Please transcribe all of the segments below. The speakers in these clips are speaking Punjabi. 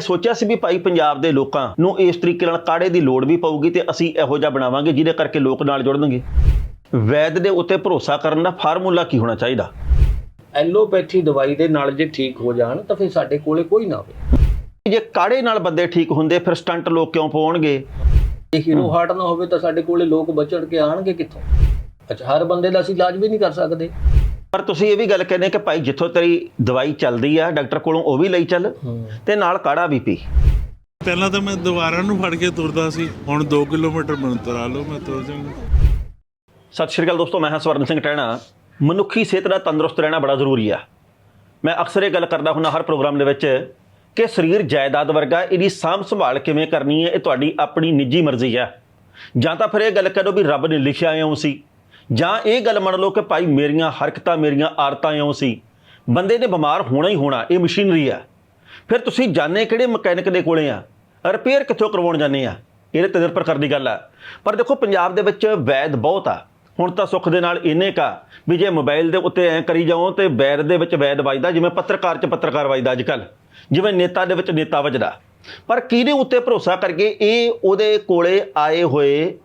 ਕਦੇ ਸੋਚਿਆ ਸੀ ਵੀ ਭਾਈ ਪੰਜਾਬ ਦੇ ਲੋਕਾਂ ਨੂੰ ਇਸ ਤਰੀਕੇ ਨਾਲ ਕਾੜੇ ਦੀ ਲੋੜ ਵੀ ਪਊਗੀ ਤੇ ਅਸੀਂ ਇਹੋ ਜਿਹਾ ਬਣਾਵਾਂਗੇ ਜਿਹਦੇ ਕਰਕੇ ਲੋਕ ਨਾਲ ਜੁੜਨਗੇ। ਵੈਦ ਦੇ ਉੱਤੇ ਭਰੋਸਾ ਕਰਨ ਦਾ ਫਾਰਮੂਲਾ ਕੀ ਹੋਣਾ ਚਾਹੀਦਾ? ਐਲੋਪੈਥੀ ਦਵਾਈ ਦੇ ਨਾਲ ਜੇ ਠੀਕ ਹੋ ਜਾਣ ਤਾਂ ਫਿਰ ਸਾਡੇ ਕੋਲੇ ਕੋਈ ਨਾ ਹੋਵੇ। ਜੇ ਕਾੜੇ ਨਾਲ ਬੰਦੇ ਠੀਕ ਹੁੰਦੇ ਫਿਰ ਸਟੰਟ ਲੋਕ ਕਿਉਂ ਪਾਉਣਗੇ? ਜੇ ਹੀਰੋ ਹਾਰਟ ਨਾ ਹੋਵੇ ਤਾਂ ਸਾਡੇ ਕੋਲੇ ਲੋਕ ਬਚੜ ਕੇ ਆਣਗੇ ਕਿੱਥੋਂ? ਅੱਛਾ ਹਰ ਬੰਦੇ ਦਾ ਅਸੀਂ ਇਲਾਜ ਵੀ ਨਹੀਂ ਕਰ ਸਕਦੇ। ਪਰ ਤੁਸੀਂ ਇਹ ਵੀ ਗੱਲ ਕਹਿੰਦੇ ਕਿ ਭਾਈ ਜਿੱਥੋਂ ਤੇਰੀ ਦਵਾਈ ਚੱਲਦੀ ਆ ਡਾਕਟਰ ਕੋਲੋਂ ਉਹ ਵੀ ਲਈ ਚੱਲ ਤੇ ਨਾਲ ਕਾੜਾ ਵੀ ਪੀ। ਪਹਿਲਾਂ ਤਾਂ ਮੈਂ ਦੁਬਾਰਾ ਨੂੰ ਫੜ ਕੇ ਤੁਰਦਾ ਸੀ ਹੁਣ 2 ਕਿਲੋਮੀਟਰ ਮੈਨੂੰ ਤੁਰਾ ਲਓ ਮੈਂ ਤੁਰ ਜਾਵਾਂਗਾ ਸਤਿ ਸ਼੍ਰੀ ਅਕਾਲ ਦੋਸਤੋ ਮੈਂ ਹਾਂ ਸਵਰਨ ਸਿੰਘ ਟਹਿਣਾ ਮਨੁੱਖੀ ਸਿਹਤ ਦਾ ਤੰਦਰੁਸਤ ਰਹਿਣਾ ਬੜਾ ਜ਼ਰੂਰੀ ਆ। ਮੈਂ ਅਕਸਰ ਇਹ ਗੱਲ ਕਰਦਾ ਹੁੰਦਾ ਹਰ ਪ੍ਰੋਗਰਾਮ ਦੇ ਵਿੱਚ ਕਿ ਸਰੀਰ ਜਾਇਦਾਦ ਵਰਗਾ ਇਹਦੀ ਸਾਂਭ ਸੰਭਾਲ ਕਿਵੇਂ ਕਰਨੀ ਹੈ ਇਹ ਤੁਹਾਡੀ ਆਪਣੀ ਨਿੱਜੀ ਮਰਜ਼ੀ ਆ। ਜਾਂ ਤਾਂ ਫਿਰ ਇਹ ਗੱਲ ਕਰੋ ਵੀ ਰੱਬ ਨੇ ਲਿਖਿਆ ਇਉਂ ਸੀ। ਜਾਂ ਇਹ ਗੱਲ ਮੰਨ ਲਓ ਕਿ ਭਾਈ ਮੇਰੀਆਂ ਹਰਕਤਾਂ, ਮੇਰੀਆਂ ਆਦਤਾਂ ਇਉਂ ਸੀ। ਬੰਦੇ ਨੇ ਬਿਮਾਰ ਹੋਣਾ ਹੀ ਹੋਣਾ, ਇਹ ਮਸ਼ੀਨਰੀ ਆ। ਫਿਰ ਤੁਸੀਂ ਜਾਣੇ ਕਿਹੜੇ ਮਕੈਨਿਕ ਦੇ ਕੋਲੇ ਆ? ਰਿਪੇਅਰ ਕਿੱਥੋਂ ਕਰਵਾਉਣ ਜਾਂਦੇ ਆ? ਇਹਦੇ ਤੇ ਨਿਰਭਰ ਕਰਦੀ ਗੱਲ ਆ। ਪਰ ਦੇਖੋ, ਪੰਜਾਬ ਦੇ ਵਿੱਚ ਵੈਦ ਬਹੁਤ ਆ। ਹੁਣ ਤਾਂ ਸੁੱਖ ਦੇ ਨਾਲ ਇੰਨੇ ਕਾ ਵੀ ਜੇ ਮੋਬਾਈਲ ਦੇ ਉੱਤੇ ਐ ਕਰੀ ਜਾਓ ਤੇ ਵੈਦ ਦੇ ਵਿੱਚ ਵੈਦ ਵੱਜਦਾ, ਜਿਵੇਂ ਪੱਤਰਕਾਰ 'ਚ ਪੱਤਰਕਾਰ ਵੱਜਦਾ ਅੱਜ ਕੱਲ ਜਿਵੇਂ ਨੇਤਾ ਦੇ ਵਿੱਚ ਨੇਤਾ ਵੱਜਦਾ। ਪਰ ਕਿਹਦੇ ਉੱਤੇ ਭਰੋਸਾ ਕਰਕੇ ਇਹ ਉਹਦੇ ਕੋਲੇ ਆਏ ਹੋਏ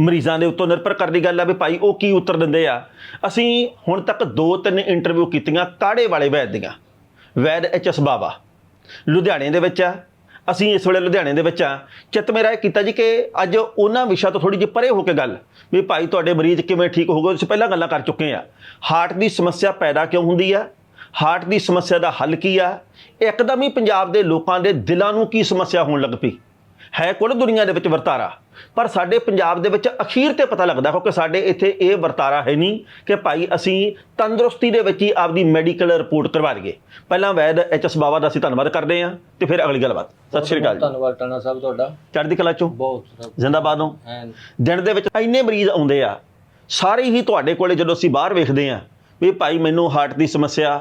ਮਰੀਜ਼ਾਂ ਦੇ ਉੱਤੋਂ ਨਿਰਭਰ ਕਰਦੀ ਗੱਲ ਆ ਵੀ ਭਾਈ ਉਹ ਕੀ ਉੱਤਰ ਦਿੰਦੇ ਆ। ਅਸੀਂ ਹੁਣ ਤੱਕ ਦੋ ਤਿੰਨ ਇੰਟਰਵਿਊ ਕੀਤੀਆਂ ਕਾੜੇ ਵਾਲੇ ਵੈਦ ਦੀਆਂ? ਵੈਦ ਐਚ ਐਸ ਲੁਧਿਆਣੇ ਦੇ ਵਿੱਚ ਆ। ਅਸੀਂ ਇਸ ਵੇਲੇ ਲੁਧਿਆਣੇ ਦੇ ਵਿੱਚ ਆ। ਚਿੱਤ ਮੇਰਾ ਇਹ ਕੀਤਾ ਜੀ ਕਿ ਅੱਜ ਉਹਨਾਂ ਵਿਸ਼ਾ ਤੋਂ ਥੋੜੀ ਜਿਹੀ ਪਰੇ ਹੋ ਕੇ ਗੱਲ। ਵੀ ਭਾਈ ਤੁਹਾਡੇ ਮਰੀਜ਼ ਕਿਵੇਂ ਠੀਕ ਹੋਗੇ ਅਸੀਂ ਪਹਿਲਾਂ ਗੱਲਾਂ ਕਰ ਚੁੱਕੇ ਆ। ਹਾਰਟ ਦੀ ਸਮੱਸਿਆ ਪੈਦਾ ਕਿਉਂ ਹੁੰਦੀ ਆ? ਹਾਰਟ ਦੀ ਸਮੱਸਿਆ ਦਾ ਹੱਲ ਕੀ ਆ? ਇੱਕਦਮ ਹੀ ਪੰਜਾਬ ਦੇ ਲੋਕਾਂ ਦੇ ਦਿਲਾਂ ਨੂੰ ਕੀ ਸਮੱਸਿਆ ਹੋਣ ਲੱਗ ਪਈ? ਹੈ ਕੁੱਲ ਦੁਨੀਆ ਦੇ ਵਿੱਚ ਵਰਤਾਰਾ। ਪਰ ਸਾਡੇ ਪੰਜਾਬ ਦੇ ਵਿੱਚ ਅਖੀਰ ਤੇ ਪਤਾ ਲੱਗਦਾ ਕਿਉਂਕਿ ਸਾਡੇ ਇੱਥੇ ਇਹ ਵਰਤਾਰਾ ਹੈ ਨਹੀਂ ਕਿ ਭਾਈ ਅਸੀਂ ਤੰਦਰੁਸਤੀ ਦੇ ਵਿੱਚ ਹੀ ਆਪਦੀ ਮੈਡੀਕਲ ਰਿਪੋਰਟ ਕਰਵਾ ਲਈਏ। ਪਹਿਲਾਂ ਵੈਦ ਐਚ ਐਸ ਬਾਵਾ ਦਾ ਅਸੀਂ ਧੰਨਵਾਦ ਕਰਦੇ ਹਾਂ ਤੇ ਫਿਰ ਅਗਲੀ ਗੱਲਬਾਤ। ਸਤਿ ਸ਼੍ਰੀ ਅਕਾਲ ਧੰਨਵਾਦ ਟਾਣਾ ਸਾਹਿਬ ਤੁਹਾਡਾ। ਚੜ੍ਹਦੀ ਕਲਾ ਚੋਂ? ਬਹੁਤ ਜ਼ਿੰਦਾਬਾਦ ਹੋ? ਦਿਨ ਦੇ ਵਿੱਚ ਇੰਨੇ ਮਰੀਜ਼ ਆਉਂਦੇ ਆ ਸਾਰੇ ਹੀ ਤੁਹਾਡੇ ਕੋਲੇ ਜਦੋਂ ਅਸੀਂ ਬਾਹਰ ਵੇਖਦੇ ਆ ਵੀ ਭਾਈ ਮੈਨੂੰ ਹਾਰਟ ਦੀ ਸਮੱਸਿਆ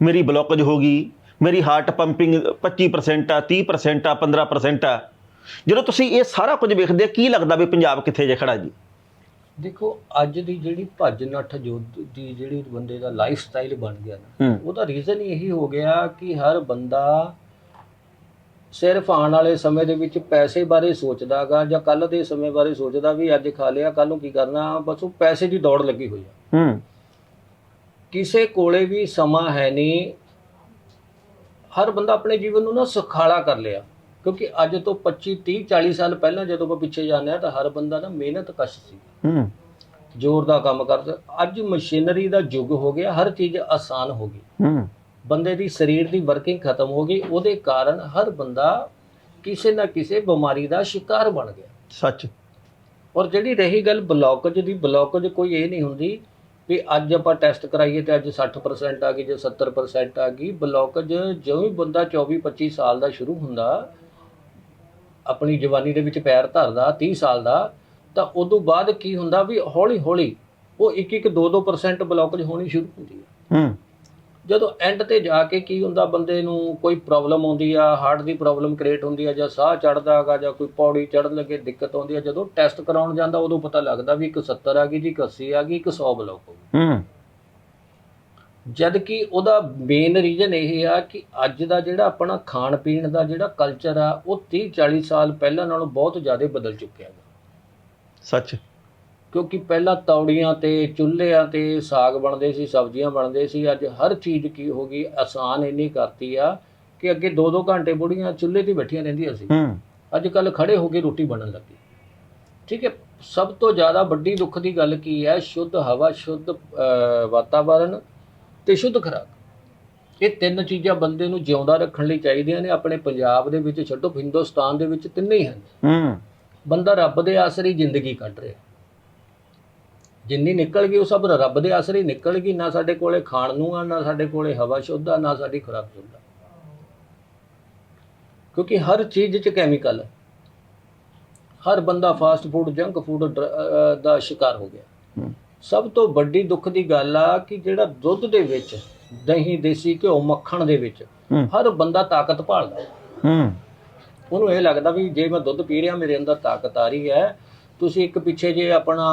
ਮੇਰੀ ਬਲੌਕੇਜ ਹੋ ਗਈ ਮੇਰੀ ਹਾਰਟ ਪੰਪਿੰਗ 25% ਆ 30% ਆ 15% ਆ ਜਦੋਂ ਤੁਸੀਂ ਇਹ ਸਾਰਾ ਕੁਝ ਵੇਖਦੇ ਕੀ ਲੱਗਦਾ ਵੀ ਪੰਜਾਬ ਕਿੱਥੇ ਜੇ ਖੜਾ ਜੀ? ਦੇਖੋ ਅੱਜ ਦੀ ਜਿਹੜੀ ਭੱਜ ਨੱਠ ਯੁੱਧ ਦੀ ਜਿਹੜੀ ਬੰਦੇ ਦਾ ਲਾਈਫ ਸਟਾਈਲ ਬਣ ਗਿਆ ਨਾ ਉਹਦਾ ਰੀਜ਼ਨ ਇਹੀ ਹੋ ਗਿਆ ਕਿ ਹਰ ਬੰਦਾ ਸਿਰਫ ਆਉਣ ਵਾਲੇ ਸਮੇਂ ਦੇ ਵਿੱਚ ਪੈਸੇ ਬਾਰੇ ਸੋਚਦਾਗਾ ਜਾਂ ਕੱਲ ਦੇ ਸਮੇਂ ਬਾਰੇ ਸੋਚਦਾ ਵੀ ਅੱਜ ਖਾ ਲਿਆ ਕੱਲ ਨੂੰ ਕੀ ਕਰਨਾ ਬਸ ਉਹ ਪੈਸੇ ਦੀ ਦੌੜ ਲੱਗੀ ਹੋਈ ਆ। ਹੂੰ। ਕਿਸੇ ਕੋਲੇ ਵੀ ਸਮਾਂ ਹੈ ਨਹੀਂ ਹਰ ਬੰਦਾ ਆਪਣੇ ਜੀਵਨ ਨੂੰ ਨਾ ਸੁਖਾਲਾ ਕਰ ਲਿਆ। ਕਿਉਂਕਿ ਅੱਜ ਤੋਂ 25 30 40 ਸਾਲ ਪਹਿਲਾਂ ਜਦੋਂ ਆਪਾਂ ਪਿੱਛੇ ਜਾਂਦੇ ਆ ਤਾਂ ਹਰ ਬੰਦਾ ਨਾ ਮਿਹਨਤ ਕਸ਼ ਸੀ। ਹੂੰ। ਜ਼ੋਰ ਦਾ ਕੰਮ ਕਰਦਾ। ਅੱਜ ਮਸ਼ੀਨਰੀ ਦਾ ਯੁੱਗ ਹੋ ਗਿਆ ਹਰ ਚੀਜ਼ ਆਸਾਨ ਹੋ ਗਈ। ਹੂੰ। ਬੰਦੇ ਦੀ ਸਰੀਰ ਦੀ ਵਰਕਿੰਗ ਖਤਮ ਹੋ ਗਈ ਉਹਦੇ ਕਾਰਨ ਹਰ ਬੰਦਾ ਕਿਸੇ ਨਾ ਕਿਸੇ ਬਿਮਾਰੀ ਦਾ ਸ਼ਿਕਾਰ ਬਣ ਗਿਆ। ਸੱਚ। ਔਰ ਜਿਹੜੀ ਰਹੀ ਗੱਲ ਬਲੌਕੇਜ ਦੀ ਬਲੌਕੇਜ ਕੋਈ ਇਹ ਨਹੀਂ ਹੁੰਦੀ ਵੀ ਅੱਜ ਆਪਾਂ ਟੈਸਟ ਕਰਾਈਏ ਤੇ ਅੱਜ 60% ਆ ਗਈ ਜੇ 70% ਆ ਗਈ। ਬਲੌਕੇਜ ਹੀ ਬੰਦਾ 24 25 ਸਾਲ ਦਾ ਸ਼ੁਰੂ ਹੁੰਦਾ ਆਪਣੀ ਜਵਾਨੀ ਦੇ ਵਿੱਚ ਪੈਰ ਧਰਦਾ 30 ਸਾਲ ਦਾ ਤਾਂ ਉਦੋਂ ਬਾਅਦ ਕੀ ਹੁੰਦਾ ਵੀ ਹੌਲੀ ਹੌਲੀ ਉਹ 1 1 2 2% ਬਲੌਕੇਜ ਹੋਣੀ ਸ਼ੁਰੂ ਹੁੰਦੀ ਹੈ। ਹੂੰ। ਜਦੋਂ ਐਂਡ ਤੇ ਜਾ ਕੇ ਕੀ ਹੁੰਦਾ ਬੰਦੇ ਨੂੰ ਕੋਈ ਪ੍ਰੋਬਲਮ ਆਉਂਦੀ ਆ ਹਾਰਟ ਦੀ ਪ੍ਰੋਬਲਮ ਕ੍ਰੀਏਟ ਹੁੰਦੀ ਆ ਜਾਂ ਸਾਹ ਚੜਦਾ ਹੈਗਾ ਜਾਂ ਕੋਈ ਪੌੜੀ ਚੜਨ ਲੱਗੇ ਦਿੱਕਤ ਆਉਂਦੀ ਆ ਜਦੋਂ ਟੈਸਟ ਕਰਾਉਣ ਜਾਂਦਾ ਉਦੋਂ ਪਤਾ ਲੱਗਦਾ ਵੀ ਇੱਕ 70 ਆ ਗਈ ਜੀ ਇੱਕ 80 ਆ ਗਈ ਇੱਕ 100 ਬਲੌਕ ਹੋ ਗਈ। ਹੂੰ। ਜਦ ਕਿ ਉਹਦਾ ਮੇਨ ਰੀਜ਼ਨ ਇਹ ਆ ਕਿ ਅੱਜ ਦਾ ਜਿਹੜਾ ਆਪਣਾ ਖਾਣ ਪੀਣ ਦਾ ਜਿਹੜਾ ਕਲਚਰ ਆ ਉਹ 30 40 ਸਾਲ ਪਹਿਲਾਂ ਨਾਲੋਂ ਬਹੁਤ ਜ਼ਿਆਦਾ ਬਦਲ ਚੁੱਕਿਆ ਹੈ। ਸੱਚ। ਕਿਉਂਕਿ ਪਹਿਲਾਂ ਤੌੜੀਆਂ ਤੇ ਚੁੱਲ੍ਹਿਆਂ ਤੇ ਸਾਗ ਬਣਦੇ ਸੀ ਸਬਜ਼ੀਆਂ ਬਣਦੇ ਸੀ ਅੱਜ ਹਰ ਚੀਜ਼ ਕੀ ਹੋ ਗਈ ਆਸਾਨ ਇੰਨੀ ਕਰਤੀ ਆ ਕਿ ਅੱਗੇ 2-2 ਘੰਟੇ ਬੁੜੀਆਂ ਚੁੱਲ੍ਹੇ ਤੇ ਬੈਠੀਆਂ ਰਹਿੰਦੀਆਂ ਸੀ। ਅੱਜ ਕੱਲ ਖੜੇ ਹੋ ਕੇ ਰੋਟੀ ਬਣਨ ਲੱਗੀ। ਠੀਕ ਹੈ ਸਭ ਤੋਂ ਜ਼ਿਆਦਾ ਵੱਡੀ ਦੁੱਖ ਦੀ ਗੱਲ ਕੀ ਹੈ? ਸ਼ੁੱਧ ਹਵਾ ਸ਼ੁੱਧ ਵਾਤਾਵਰਣ ਤੇ ਸ਼ੁੱਧ ਖੁਰਾਕ। ਇਹ ਤਿੰਨ ਚੀਜ਼ਾਂ ਬੰਦੇ ਨੂੰ ਜਿਉਂਦਾ ਰੱਖਣ ਲਈ ਚਾਹੀਦੀਆਂ ਨੇ ਆਪਣੇ ਪੰਜਾਬ ਦੇ ਵਿੱਚ ਛੱਡੋ ਹਿੰਦੁਸਤਾਨ ਦੇ ਵਿੱਚ ਤਿੰਨੇ ਹੀ ਹਨ। ਹੂੰ। ਬੰਦਾ ਰੱਬ ਦੇ ਆਸਰੇ ਹੀ ਜ਼ਿੰਦਗੀ ਕੱਢ ਰਿਹਾ। ਜਿੰਨੀ ਨਿਕਲ ਗਈ ਉਹ ਸਭ ਰੱਬ ਦੇ ਆਸਰੇ ਹੀ ਨਿਕਲ ਗਈ ਨਾ ਸਾਡੇ ਕੋਲੇ ਖਾਣ ਨੂੰ ਆ ਨਾ ਸਾਡੇ ਕੋਲੇ ਹਵਾ ਸ਼ੁੱਧ ਆ ਨਾ ਸਾਡੀ ਖੁਰਾਕ ਸ਼ੁੱਧ ਆ। ਕਿਉਂਕਿ ਹਰ ਚੀਜ਼ 'ਚ ਕੈਮੀਕਲ ਹੈ ਹਰ ਬੰਦਾ ਫਾਸਟ ਫੂਡ ਜੰਕ ਫੂਡ ਦਾ ਸ਼ਿਕਾਰ ਹੋ ਗਿਆ। ਹੂੰ। ਸਭ ਤੋਂ ਵੱਡੀ ਦੁੱਖ ਦੀ ਗੱਲ ਆ ਕਿ ਜਿਹੜਾ ਦੁੱਧ ਦੇ ਵਿੱਚ ਦਹੀਂ ਦੇਸੀ ਘਿਓ ਮੱਖਣ ਦੇ ਵਿੱਚ। ਹਰ ਬੰਦਾ ਤਾਕਤ ਭਾਲਦਾ। ਹੂੰ। ਉਹਨੂੰ ਇਹ ਲੱਗਦਾ ਵੀ ਜੇ ਮੈਂ ਦੁੱਧ ਪੀ ਰਿਹਾ ਮੇਰੇ ਅੰਦਰ ਤਾਕਤ ਆ ਰਹੀ ਹੈ। ਤੁਸੀਂ ਇੱਕ ਪਿੱਛੇ ਜੇ ਆਪਣਾ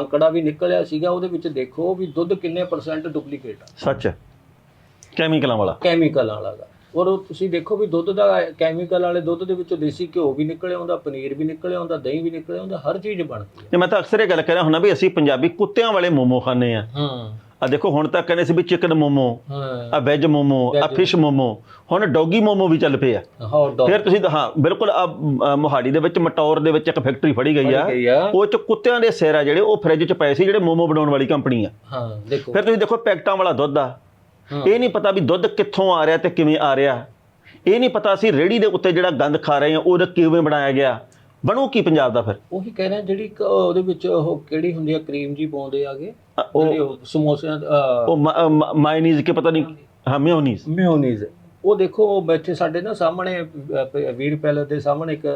ਅੰਕੜਾ ਵੀ ਨਿਕਲਿਆ ਸੀਗਾ ਉਹਦੇ ਵਿੱਚ ਦੇਖੋ ਵੀ ਦੁੱਧ ਕਿੰਨੇ ਪਰਸੈਂਟ ਡੁਪਲੀਕੇਟ ਆ। ਸੱਚ। ਕੈਮੀਕਲਾਂ ਵਾਲਾ। ਕੈਮੀਕਲ ਵਾਲਾ ਔਰ ਤੁਸੀਂ ਦੇਖੋ ਵੀ ਦੁੱਧ ਦਾ ਕੈਮੀਕਲ ਵਾਲੇ ਦੁੱਧ ਦੇ ਵਿੱਚੋਂ ਦੇਸੀ ਘਿਓ ਵੀ ਨਿਕਲ ਆਉਂਦਾ ਪਨੀਰ ਵੀ ਨਿਕਲ ਆਉਂਦਾ ਦਹੀਂ ਵੀ ਨਿਕਲ ਆਉਂਦਾ ਹਰ ਚੀਜ਼ ਬਣਦੀ ਹੈ। ਮੈਂ ਤਾਂ ਅਕਸਰ ਇਹ ਗੱਲ ਕਹਿ ਰਿਹਾ ਹੁੰਦਾ ਵੀ ਅਸੀਂ ਪੰਜਾਬੀ ਕੁੱਤਿਆਂ ਵਾਲੇ ਮੋਮੋ ਖਾਂਦੇ ਆ ਹਾਂ। ਆ ਦੇਖੋ ਹੁਣ ਤਾਂ ਕਹਿੰਦੇ ਸੀ ਵੀ ਚਿਕਨ ਮੋਮੋ ਹਾਂ। ਆ ਵੈਜ ਮੋਮੋ ਆ ਫਿਸ਼ ਮੋਮੋ ਹੁਣ ਡੌਗੀ ਮੋਮੋ ਵੀ ਚੱਲ ਪਏ ਆ। ਫਿਰ ਤੁਸੀਂ ਹਾਂ ਬਿਲਕੁਲ ਆ ਮੋਹਾਲੀ ਦੇ ਵਿੱਚ ਮਟੌਰ ਦੇ ਵਿੱਚ ਇੱਕ ਫੈਕਟਰੀ ਫੜੀ ਗਈ ਆ। ਉਹ ਚ ਕੁੱਤਿਆਂ ਦੇ ਸਿਰ ਆ ਜਿਹੜੇ ਉਹ ਫ੍ਰਿਜ ਚ ਪਏ ਸੀ ਜਿਹੜੇ ਮੋਮੋ ਬਣਾਉਣ ਵਾਲੀ ਕੰਪਨੀ ਆ। ਹਾਂ ਦੇਖੋ। ਫਿਰ ਤੁਸੀਂ ਦੇਖੋ ਪੈਕਟਾਂ ਵਾਲਾ ਦੁੱਧ ਆ। ਇਹ ਨਹੀਂ ਪਤਾ ਵੀ ਦੁੱਧ ਕਿੱਥੋਂ ਆ ਰਿਹਾ ਤੇ ਕਿਵੇਂ ਆ ਰਿਹਾ। ਇਹ ਨਹੀਂ ਪਤਾ ਸੀ ਰੇੜੀ ਦੇ ਉੱਤੇ ਜਿਹੜਾ ਗੰਦ ਖਾ ਰਹੇ ਆ ਉਹਦਾ ਕਿਵੇਂ ਬਣਾਇਆ ਗਿਆ। ਬਣੂ ਕੀ ਪੰਜਾਬ ਦਾ ਫਿਰ? ਉਹੀ ਕਹਿ ਰਿਹਾ ਜਿਹੜੀ ਉਹਦੇ ਵਿੱਚ ਉਹ ਕਿਹੜੀ ਹੁੰਦੀ ਆ ਕਰੀਮ ਜੀ ਪਾਉਂਦੇ ਆਗੇ। ਉਹ ਉਹ ਸਮੋਸਿਆਂ ਦਾ ਉਹ ਮਾਇਨੀਜ਼ ਕੇ ਪਤਾ ਨਹੀਂ ਹਾਂ ਮਿਓਨੀਜ਼। ਮਿਓਨੀਜ਼। ਉਹ ਦੇਖੋ ਉਹ ਬੈਠੇ ਸਾਡੇ ਨਾ ਸਾਹਮਣੇ ਵੀਰ ਪੈਲਸ ਦੇ ਸਾਹਮਣੇ ਇੱਕ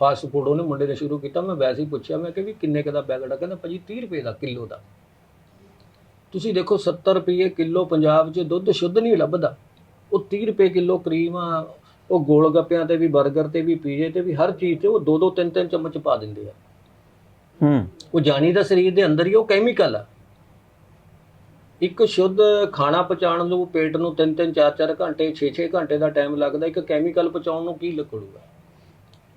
ਫਾਸਟ ਫੂਡ ਉਹਨੇ ਮੁੰਡੇ ਨੇ ਸ਼ੁਰੂ ਕੀਤਾ। ਮੈਂ ਵੈਸੇ ਹੀ ਪੁੱਛਿਆ ਮੈਂ ਕਿ ਵੀ ਕਿੰਨੇ ਕੁ ਦਾ ਪੈਕਟ ਆ ਕਹਿੰਦਾ ਭਾਜੀ 30 ਰੁਪਏ ਦਾ ਕਿਲੋ ਦਾ। ਤੁਸੀਂ ਦੇਖੋ 70 ਰੁਪਏ ਕਿਲੋ ਪੰਜਾਬ 'ਚ ਦੁੱਧ ਸ਼ੁੱਧ ਨਹੀਂ ਲੱਭਦਾ। ਉਹ 30 ਰੁਪਏ ਕਿਲੋ ਕਰੀਮ ਆ ਉਹ ਗੋਲ ਗੱਪਿਆਂ ਤੇ ਵੀ 버ਗਰ ਤੇ ਵੀ ਪੀਜ਼ੇ ਤੇ ਵੀ ਹਰ ਚੀਜ਼ ਤੇ ਉਹ ਦੋ ਦੋ ਤਿੰਨ ਤਿੰਨ ਚਮਚ ਪਾ ਦਿੰਦੇ ਆ। ਹੂੰ। ਉਹ ਜਾਨੀ ਦਾ ਸਰੀਰ ਦੇ ਅੰਦਰ ਹੀ ਉਹ ਕੈਮੀਕਲ ਆ। ਇੱਕ ਸ਼ੁੱਧ ਖਾਣਾ ਪਚਾਉਣ ਨੂੰ ਪੇਟ ਨੂੰ 3-3 4-4 ਘੰਟੇ 6-6 ਘੰਟੇ ਦਾ ਟਾਈਮ ਲੱਗਦਾ ਇੱਕ ਕੈਮੀਕਲ ਪਚਾਉਣ ਨੂੰ ਕੀ ਲੱਗੂਗਾ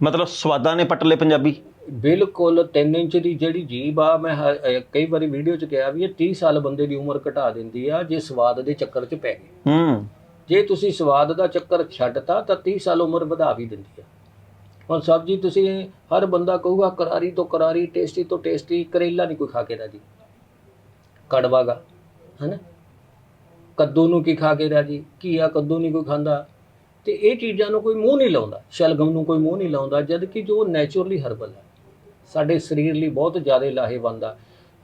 ਮਤਲਬ ਸਵਾਦਾਂ ਨੇ ਪਟਲੇ ਪੰਜਾਬੀ? ਬਿਲਕੁਲ 3 ਇੰਚ ਦੀ ਜਿਹੜੀ ਜੀਭ ਆ ਮੈਂ ਹ- ਅਹ ਕਈ ਵਾਰੀ ਵੀਡੀਓ 'ਚ ਕਿਹਾ ਵੀ ਇਹ 30 ਸਾਲ ਬੰਦੇ ਦੀ ਉਮਰ ਘਟਾ ਦਿੰਦੀ ਆ ਜੇ ਸਵਾਦ ਦੇ ਚੱਕਰ 'ਚ ਪੈ ਗਏ। ਹੂੰ। ਜੇ ਤੁਸੀਂ ਸਵਾਦ ਦਾ ਚੱਕਰ ਛੱਡਤਾ ਤਾਂ 30 ਸਾਲ ਉਮਰ ਵਧਾ ਵੀ ਦਿੰਦੀ ਆ। ਹੁਣ ਸਬਜ਼ੀ ਤੁਸੀਂ ਹਰ ਬੰਦਾ ਕਹੂਗਾ ਕਰਾਰੀ ਤੋਂ ਕਰਾਰੀ ਟੇਸਟੀ ਤੋਂ ਟੇਸਟੀ ਕਰੇਲਾ ਨਹੀਂ ਕੋਈ ਖਾ ਕੇ ਰਾਜੀ। ਕੜਵਾਗਾ ਹੈਨਾ? ਕੱਦੂ ਨੂੰ ਕੀ ਖਾ ਕੇ ਰਾਜੀ? ਘੀਆ ਕੱਦੂ ਨਹੀਂ ਕੋਈ ਖਾਂਦਾ। ਤੇ ਇਹ ਚੀਜ਼ਾਂ ਨੂੰ ਕੋਈ ਮੂੰਹ ਨਹੀਂ ਲਾਉਂਦਾ। ਸ਼ਲਗਮ ਨੂੰ ਕੋਈ ਮੂੰਹ ਨਹੀਂ ਲਾਉਂਦਾ ਜਦ ਕਿ ਜੋ ਨੇਚਰਲੀ ਹਰਬਲ ਹੈ ਸਾਡੇ ਸਰੀਰ ਲਈ ਬਹੁਤ ਜ਼ਿਆਦਾ ਲਾਹੇਵੰਦ ਆ।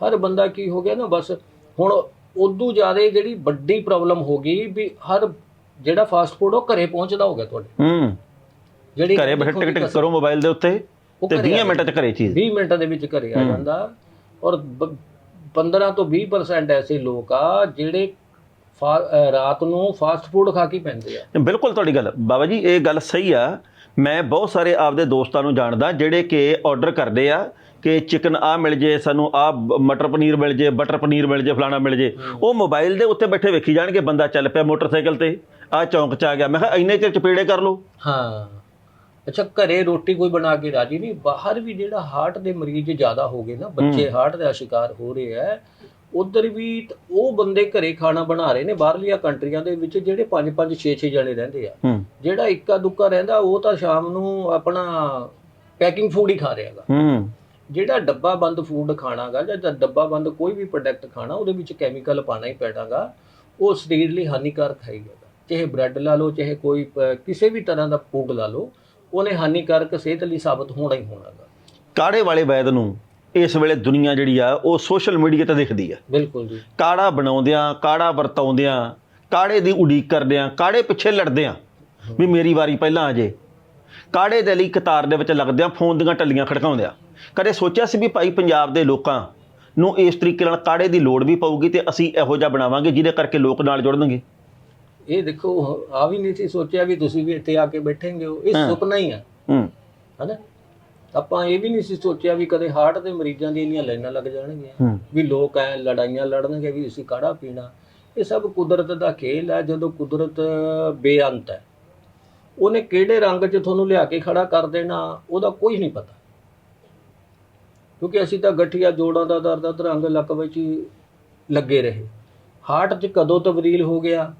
ਹਰ ਬੰਦਾ ਕੀ ਹੋ ਗਿਆ ਨਾ ਬਸ ਹੁਣ ਉਦੋਂ ਜ਼ਿਆਦਾ ਜਿਹੜੀ ਵੱਡੀ ਪ੍ਰੋਬਲਮ ਹੋ ਗਈ ਵੀ ਹਰ ਜਿਹੜਾ ਫਾਸਟ ਫੂਡ ਉਹ ਘਰੇ ਪਹੁੰਚਦਾ ਹੋ ਗਿਆ ਤੁਹਾਡੇ। ਹੂੰ। ਜਿਹੜੀ ਘਰੇ ਬੈਠੇ ਟਿਕ ਟਿਕ ਕਰੋ ਮੋਬਾਈਲ ਦੇ ਉੱਤੇ ਤੇ ਘਰੇ 20 ਆ ਮਿੰਟਾਂ ਚ ਘਰੇ ਚੀਜ਼। 20 ਮਿੰਟਾਂ ਦੇ ਵਿੱਚ ਘਰੇ ਆ ਜਾਂਦਾ। ਔਰ ਬ- 15 ਤੋਂ 20% ਐਸੇ ਲੋਕ ਆ ਜਿਹੜੇ ਰਾਤ ਨੂੰ ਫਾਸਟ ਫੂਡ ਖਾ ਕੇ ਪੈਂਦੇ ਆ। ਬਿਲਕੁਲ ਤੁਹਾਡੀ ਗੱਲ। ਬਾਬਾ ਜੀ ਇਹ ਗੱਲ ਸਹੀ ਆ। ਮੈਂ ਬਹੁਤ ਸਾਰੇ ਆਪਦੇ ਦੋਸਤਾਂ ਨੂੰ ਜਾਣਦਾ ਜਿਹੜੇ ਕਿ ਆਰਡਰ ਕਰਦੇ ਆ ਕਿ ਚਿਕਨ ਆ ਮਿਲ ਜੇ ਸਾਨੂੰ ਆ ਮਟਰ ਪਨੀਰ ਮਿਲ ਜੇ ਬਟਰ ਪਨੀਰ ਮਿਲ ਜੇ ਫਲਾਣਾ ਮਿਲ ਜੇ। ਉਹ ਮੋਬਾਈਲ ਦੇ ਉੱਤੇ ਬੈਠੇ ਵੇਖੀ ਜਾਣਗੇ ਬੰਦਾ ਚੱਲ ਪਿਆ ਮੋਟਰਸਾਈਕਲ ਤੇ ਆ ਚੌਂਕ ਚ ਆ ਗਿਆ। ਮੈਂ ਕਿਹਾ ਇੰਨੇ ਚਿਰ ਚਪੇੜੇ ਕਰ ਲਓ। ਹਾਂ। ਅੱਛਾ ਘਰੇ ਰੋਟੀ ਕੋਈ ਬਣਾ ਕੇ ਰਾਜੀ ਨਹੀਂ? ਬਾਹਰ ਵੀ ਜਿਹੜਾ ਹਾਰਟ ਦੇ ਮਰੀਜ਼ ਜ਼ਿਆਦਾ ਹੋ ਗਏ ਨਾ ਬੱਚੇ ਹਾਰਟ ਦਾ ਸ਼ਿਕਾਰ ਹੋ ਰਹੇ ਆ ਉਧਰ ਵੀ ਤ- ਉਹ ਬੰਦੇ ਘਰੇ ਖਾਣਾ ਬਣਾ ਰਹੇ ਨੇ ਬਾਹਰਲੀਆਂ ਕੰਟਰੀਆਂ ਦੇ ਵਿੱਚ ਜਿਹੜੇ 5 5 6 6 ਜਣੇ ਰਹਿੰਦੇ ਆ। ਹੂੰ। ਜਿਹੜਾ ਇੱਕਾ ਦੁੱਕਾ ਰਹਿੰਦਾ ਉਹ ਤਾਂ ਸ਼ਾਮ ਨੂੰ ਆਪਣਾ ਪੈਕਿੰਗ ਫੂਡ ਹੀ ਖਾ ਰਿਹਾਗਾ ਹੂੰ। ਜਿਹੜਾ ਡੱਬਾ ਬੰਦ ਫੂਡ ਖਾਣਾਗਾ ਜਾਂ ਡੱਬਾ ਬੰਦ ਕੋਈ ਵੀ ਪ੍ਰੋਡਕਟ ਖਾਣਾ ਉਹਦੇ ਵਿੱਚ ਕੈਮੀਕਲ ਪਾਣਾ ਹੀ ਪੈਣਾਗਾ ਉਹ ਸਰੀਰ ਲਈ ਹਾਨੀਕਾਰਕ ਹੈ ਹੀ ਹੈਗਾ ਚਾਹੇ ਬ੍ਰੈਡ ਲਾ ਲਓ ਚਾਹੇ ਕੋਈ ਪ- ਕਿਸੇ ਵੀ ਤਰ੍ਹਾਂ ਦਾ ਫੂਡ ਲਾ ਲਓ ਉਹਨੇ ਹਾਨੀਕਾਰਕ ਸਿਹਤ ਲਈ ਸਾਬਤ ਹੋਣਾ ਹੀ ਹੋਣਾਗਾ ਕਾੜੇ ਵਾਲੇ ਵੈਦ ਨੂੰ ਇਸ ਵੇਲੇ ਦੁਨੀਆ ਜਿਹੜੀ ਆ ਉਹ ਸੋਸ਼ਲ ਮੀਡੀਆ ਤੇ ਦਿਖਦੀ ਆ। ਬਿਲਕੁਲ ਜੀ। ਕਾੜਾ ਬਣਾਉਂਦਿਆਂ ਕਾੜਾ ਵਰਤਾਉਂਦਿਆਂ ਕਾੜੇ ਦੀ ਉਡੀਕ ਕਰਦਿਆਂ ਕਾੜੇ ਪਿੱਛੇ ਲੜਦਿਆਂ ਵੀ ਮੇਰੀ ਵਾਰੀ ਪਹਿਲਾਂ ਆ ਜੇ। ਕਾੜੇ ਦੇ ਲਈ ਕਤਾਰ ਦੇ ਵਿੱਚ ਲੱਗਦਿਆਂ ਫੋਨ ਦੀਆਂ ਟੱਲੀਆਂ ਖੜਕਾਉਂਦਿਆਂ। ਕਦੇ ਸੋਚਿਆ ਸੀ ਵੀ ਭਾਈ ਪੰਜਾਬ ਦੇ ਲੋਕਾਂ ਨੂੰ ਇਸ ਤਰੀਕੇ ਨਾਲ ਕਾੜੇ ਦੀ ਲੋੜ ਵੀ ਪਊਗੀ ਤੇ ਅਸੀਂ ਇਹੋ ਜਿਹਾ ਬਣਾਵਾਂਗੇ ਜਿਹਦੇ ਕਰਕੇ ਲੋਕ ਨਾਲ ਜੁੜਨਗੇ? ਇਹ ਦੇਖੋ ਆ ਵੀ ਨਹੀਂ ਸੀ ਸੋਚਿਆ ਵੀ ਤੁਸੀਂ ਵੀ ਇੱਥੇ ਆ ਕੇ ਬੈਠेंगे ਹੋ ਇਹ। ਸੁਪਨਾ ਹੀ ਆ। ਹੂੰ। ਹਨਾ? ਆਪਾਂ ਇਹ ਵੀ ਨਹੀਂ ਸੀ ਸੋਚਿਆ ਵੀ ਕਦੇ ਹਾਰਟ ਦੇ ਮਰੀਜ਼ਾਂ ਦੀਆਂ ਇੰਨੀਆਂ ਲਾਈਨਾਂ ਲੱਗ ਜਾਣਗੀਆਂ। ਵੀ ਲੋਕ ਐ ਲੜਾਈਆਂ ਲੜਨਗੇ ਵੀ ਅਸੀਂ ਕਾੜਾ ਪੀਣਾ। ਇਹ ਸਭ ਕੁਦਰਤ ਦਾ ਖੇਲ ਹੈ ਜਦੋਂ ਕੁਦਰਤ ਬੇਅੰਤ ਹੈ। ਉਹਨੇ ਕਿਹੜੇ ਰੰਗ 'ਚ ਤੁਹਾਨੂੰ ਲਿਆ ਕੇ ਖੜਾ ਕਰ ਦੇਣਾ ਉਹਦਾ ਕੋਈ ਨਹੀਂ ਪਤਾ। ਕਿਉਂਕਿ ਅਸੀਂ ਤਾਂ ਗਠੀਆ ਜੋੜਾਂ ਦਾ ਦਰਦ ਰੰਗ ਲੱਕ ਵਿੱਚ ਲੱਗੇ ਰਹੇ। ਹਾਰਟ 'ਚ ਕਦੋਂ ਤਬਦੀਲ ਹੋ ਗਿਆ?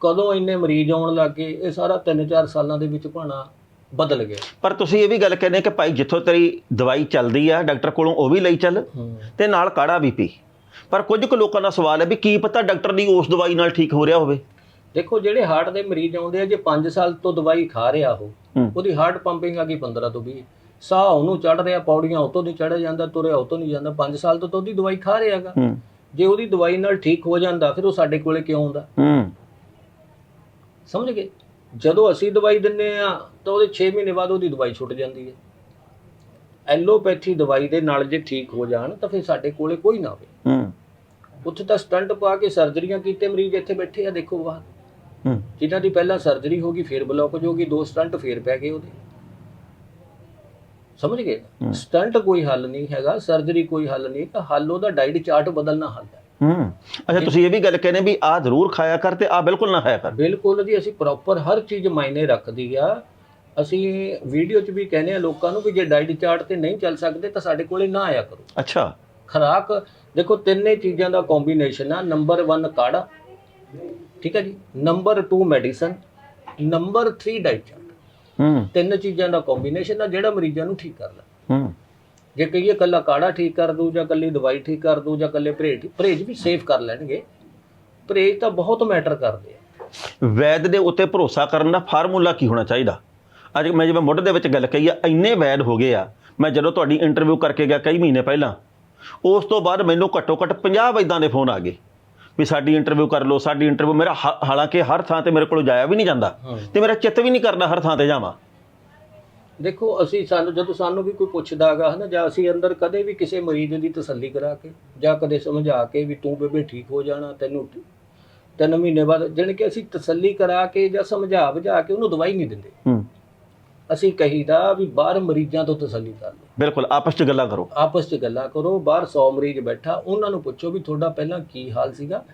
ਕਦੋਂ ਇੰਨੇ ਮਰੀਜ਼ ਆਉਣ ਲੱਗੇ ਇਹ ਸਾਰਾ 3-4 ਸਾਲਾਂ ਦੇ ਵਿੱਚ ਭਾਣਾ ਬਦਲ ਗਿਆ ਪਰ ਤੁਸੀਂ ਇਹ ਵੀ ਗੱਲ ਕਹਿੰਦੇ ਕਿ ਭਾਈ ਜਿੱਥੋਂ ਤੇਰੀ ਦਵਾਈ ਚੱਲਦੀ ਆ ਡਾਕਟਰ ਕੋਲੋਂ ਉਹ ਵੀ ਲਈ ਚੱਲ ਤੇ ਨਾਲ ਕਾੜਾ ਵੀ ਪੀ। ਪਰ ਕੁਝ ਕੁ ਲੋਕਾਂ ਦਾ ਸਵਾਲ ਹੈ ਵੀ ਕੀ ਪਤਾ ਡਾਕਟਰ ਦੀ ਉਸ ਦਵਾਈ ਨਾਲ ਠੀਕ ਹੋ ਰਿਹਾ ਹੋਵੇ। ਦੇਖੋ ਜਿਹੜੇ ਹਾਰਟ ਦੇ ਮਰੀਜ਼ ਆਉਂਦੇ ਆ ਜੇ 5 ਸਾਲ ਤੋਂ ਦਵਾਈ ਖਾ ਰਿਹਾ ਉਹ। ਉਹਦੀ ਹਾਰਟ ਪੰਪਿੰਗ ਆ ਗਈ 15 ਤੋਂ 20 ਸਾਹ ਉਹਨੂੰ ਚੜ ਰਿਹਾ ਪੌੜੀਆਂ ਉਤੋਂ ਨਹੀਂ ਚੜਿਆ ਜਾਂਦਾ ਤੁਰਿਆ ਉਤੋਂ ਨਹੀਂ ਜਾਂਦਾ 5 ਸਾਲ ਤੋਂ ਤਾਂ ਉਹਦੀ ਦਵਾਈ ਖਾ ਰਿਹਾਗਾ ਜੇ ਉਹਦੀ ਦਵਾਈ ਨਾਲ ਠੀਕ ਹੋ ਜਾਂਦਾ ਫਿਰ ਉਹ ਸਾਡੇ ਕੋਲੇ ਕਿਉਂ ਆਉਂਦਾ? ਸਮਝ ਗਏ? ਜਦੋਂ ਅਸੀਂ ਦਵਾਈ ਦਿੰਨੇ ਆ ਤਾਂ ਉਹਦੇ 6 ਮਹੀਨੇ ਬਾਅਦ ਉਹਦੀ ਦਵਾਈ ਛੁੱਟ ਜਾਂਦੀ ਹੈ। ਐਲੋਪੈਥੀ ਦਵਾਈ ਦੇ ਨਾਲ ਜੇ ਠੀਕ ਹੋ ਜਾਣ ਤਾਂ ਫਿਰ ਸਾਡੇ ਕੋਲੇ ਕੋਈ ਨਾ ਆਵੇ। ਹੂੰ। ਉੱਥੇ ਤਾਂ ਸਟੰਟ ਪਾ ਕੇ ਸਰਜਰੀਆਂ ਕੀਤੇ ਮਰੀਜ਼ ਇੱਥੇ ਬੈਠੇ ਆ ਦੇਖੋ ਬਾਹਰ। ਹੂੰ। ਜਿਨ੍ਹਾਂ ਦੀ ਪਹਿਲਾਂ ਸਰਜਰੀ ਹੋ ਗਈ ਫਿਰ ਬਲੌਕੇਜ ਹੋ ਗਈ ਦੋ ਸਟੰਟ ਫੇਰ ਪੈ ਗਏ ਉਹਦੇ। ਸਮਝ ਗਏ। ਸਟੰਟ ਕੋਈ ਹੱਲ ਨਹੀਂ ਹੈਗਾ ਸਰਜਰੀ ਕੋਈ ਹੱਲ ਨਹੀਂ ਤਾਂ ਹੱਲ ਉਹਦਾ ਡਾਈਟ ਚਾਰਟ ਬਦਲਣਾ ਹੱਲ ਹੈ। ਹੂੰ। ਅੱਛਾ ਤੁਸੀਂ ਇਹ ਵੀ ਗੱਲ ਕਹਿੰਦੇ ਵੀ ਆ ਜ਼ਰੂਰ ਖਾਇਆ ਕਰ ਤੇ ਆ ਬਿਲਕੁਲ ਨਾ ਖਾਇਆ ਕਰ। ਬਿਲਕੁਲ ਜੀ ਅਸੀਂ ਪ੍ਰੋਪਰ ਹਰ ਚੀਜ਼ ਮਾਇਨੇ ਰੱਖਦੀ ਆ। ਅਸੀਂ ਵੀਡੀਓ 'ਚ ਵੀ ਕਹਿੰਦੇ ਆ ਲੋਕਾਂ ਨੂੰ ਵੀ ਜੇ ਡਾਈਟ ਚਾਰਟ ਤੇ ਨਹੀਂ ਚੱਲ ਸਕਦੇ ਤਾਂ ਸਾਡੇ ਕੋਲੇ ਨਾ ਆਇਆ ਕਰੋ। ਅੱਛਾ। ਖੁਰਾਕ ਦੇਖੋ ਤਿੰਨੇ ਚੀਜ਼ਾਂ ਦਾ ਕੰਬੀਨੇਸ਼ਨ ਆ। ਨੰਬਰ 1 ਕਾੜਾ ਠੀਕ ਹੈ ਜੀ। Number 2 medicine number 3 diet chart ਹੂੰ। ਤਿੰਨ ਚੀਜ਼ਾਂ ਦਾ ਕੰਬੀਨੇਸ਼ਨ ਆ ਜਿਹੜਾ ਮਰੀਜ਼ਾਂ ਨੂੰ ਠੀਕ ਕਰਦਾ। ਹੂੰ। ਜੇ ਕਹੀਏ ਕੱਲਾ ਕਾੜਾ ਠੀਕ ਕਰ ਦੂ ਜਾਂ ਕੱਲੀ ਦਵਾਈ ਠੀਕ ਕਰ ਦੂ ਜਾਂ ਕੱਲੇ ਪਰਹੇਜ ਪਰਹੇਜ ਵੀ ਸੇਫ ਕਰ ਲੈਣਗੇ। ਪਰਹੇਜ ਤਾਂ ਬਹੁਤ ਮੈਟਰ ਕਰਦੇ ਆ। ਵੈਦ ਦੇ ਉੱਤੇ ਭਰੋਸਾ ਕਰਨ ਦਾ ਫਾਰਮੂਲਾ ਕੀ ਹੋਣਾ ਚਾਹੀਦਾ? ਅੱਜ ਮੈਂ ਜਿਵੇਂ ਮੁੱਢ ਦੇ ਵਿੱਚ ਗੱਲ ਕਹੀ ਆ ਇੰਨੇ ਵੈਦ ਹੋ ਗਏ ਆ ਮੈਂ ਜਦੋਂ ਤੁਹਾਡੀ ਇੰਟਰਵਿਊ ਕਰਕੇ ਗਿਆ ਕਈ ਮਹੀਨੇ ਪਹਿਲਾਂ ਉਸ ਤੋਂ ਬਾਅਦ ਮੈਨੂੰ ਘੱਟੋ ਘੱਟ 50 ਵੈਦਾਂ ਦੇ ਫੋਨ ਆ ਗਏ। ਵੀ ਸਾਡੀ ਇੰਟਰਵਿਊ ਕਰ ਲਓ ਸਾਡੀ ਇੰਟਰਵਿਊ ਮੇਰਾ ਹਾਲਾਂਕਿ ਹਰ ਥਾਂ ਤੇ ਮੇਰੇ ਕੋਲ ਜਾਇਆ ਵੀ ਨਹੀਂ ਜਾਂਦਾ। ਤੇ ਮੇਰਾ ਚਿੱਤ ਵੀ ਨਹੀਂ ਕਰਦਾ ਹਰ ਥਾਂ ਤੇ ਜਾਵਾਂ। ਦੇਖੋ ਅਸੀਂ ਸਾਨੂੰ ਜਦੋਂ ਸਾਨੂੰ ਵੀ ਕੋਈ ਪੁੱਛਦਾਗਾ ਹਨਾ ਜਾਂ ਅਸੀਂ ਅੰਦਰ ਕਦੇ ਵੀ ਕਿਸੇ ਮਰੀਜ਼ ਦੀ ਤਸੱਲੀ ਕਰਾ ਕੇ ਜਾਂ ਕਦੇ ਸਮਝਾ ਕੇ ਵੀ ਤੂੰ ਬੇਬੇ ਠੀਕ ਹੋ ਜਾਣਾ ਤੈਨੂੰ ਤਿੰਨ ਮਹੀਨੇ ਬਾਅਦ ਜਾਣੀ ਕਿ ਅਸੀਂ ਤਸੱਲੀ ਕਰਾ ਕੇ ਜਾਂ ਸਮਝਾ ਬੁਝਾ ਕੇ ਉਹਨੂੰ ਦਵਾਈ ਨਹੀਂ ਦਿੰਦੇ। ਹੂੰ। ਅਸੀਂ ਕਹੀਦਾ ਵੀ ਬਾਹਰ ਮਰੀਜ਼ਾਂ ਤੋਂ ਤਸੱਲੀ ਕਰ ਲਓ। ਬਿਲਕੁਲ ਆਪਸ 'ਚ ਗੱਲਾਂ ਕਰੋ। ਆਪਸ 'ਚ ਗੱਲਾਂ ਕਰੋ ਬਾਹਰ 100 ਮਰੀਜ਼ ਬੈਠਾ ਉਹਨਾਂ ਨੂੰ ਪੁੱਛੋ ਵੀ ਤੁਹਾਡਾ ਪਹਿਲਾਂ ਕੀ ਹਾਲ ਸੀਗਾ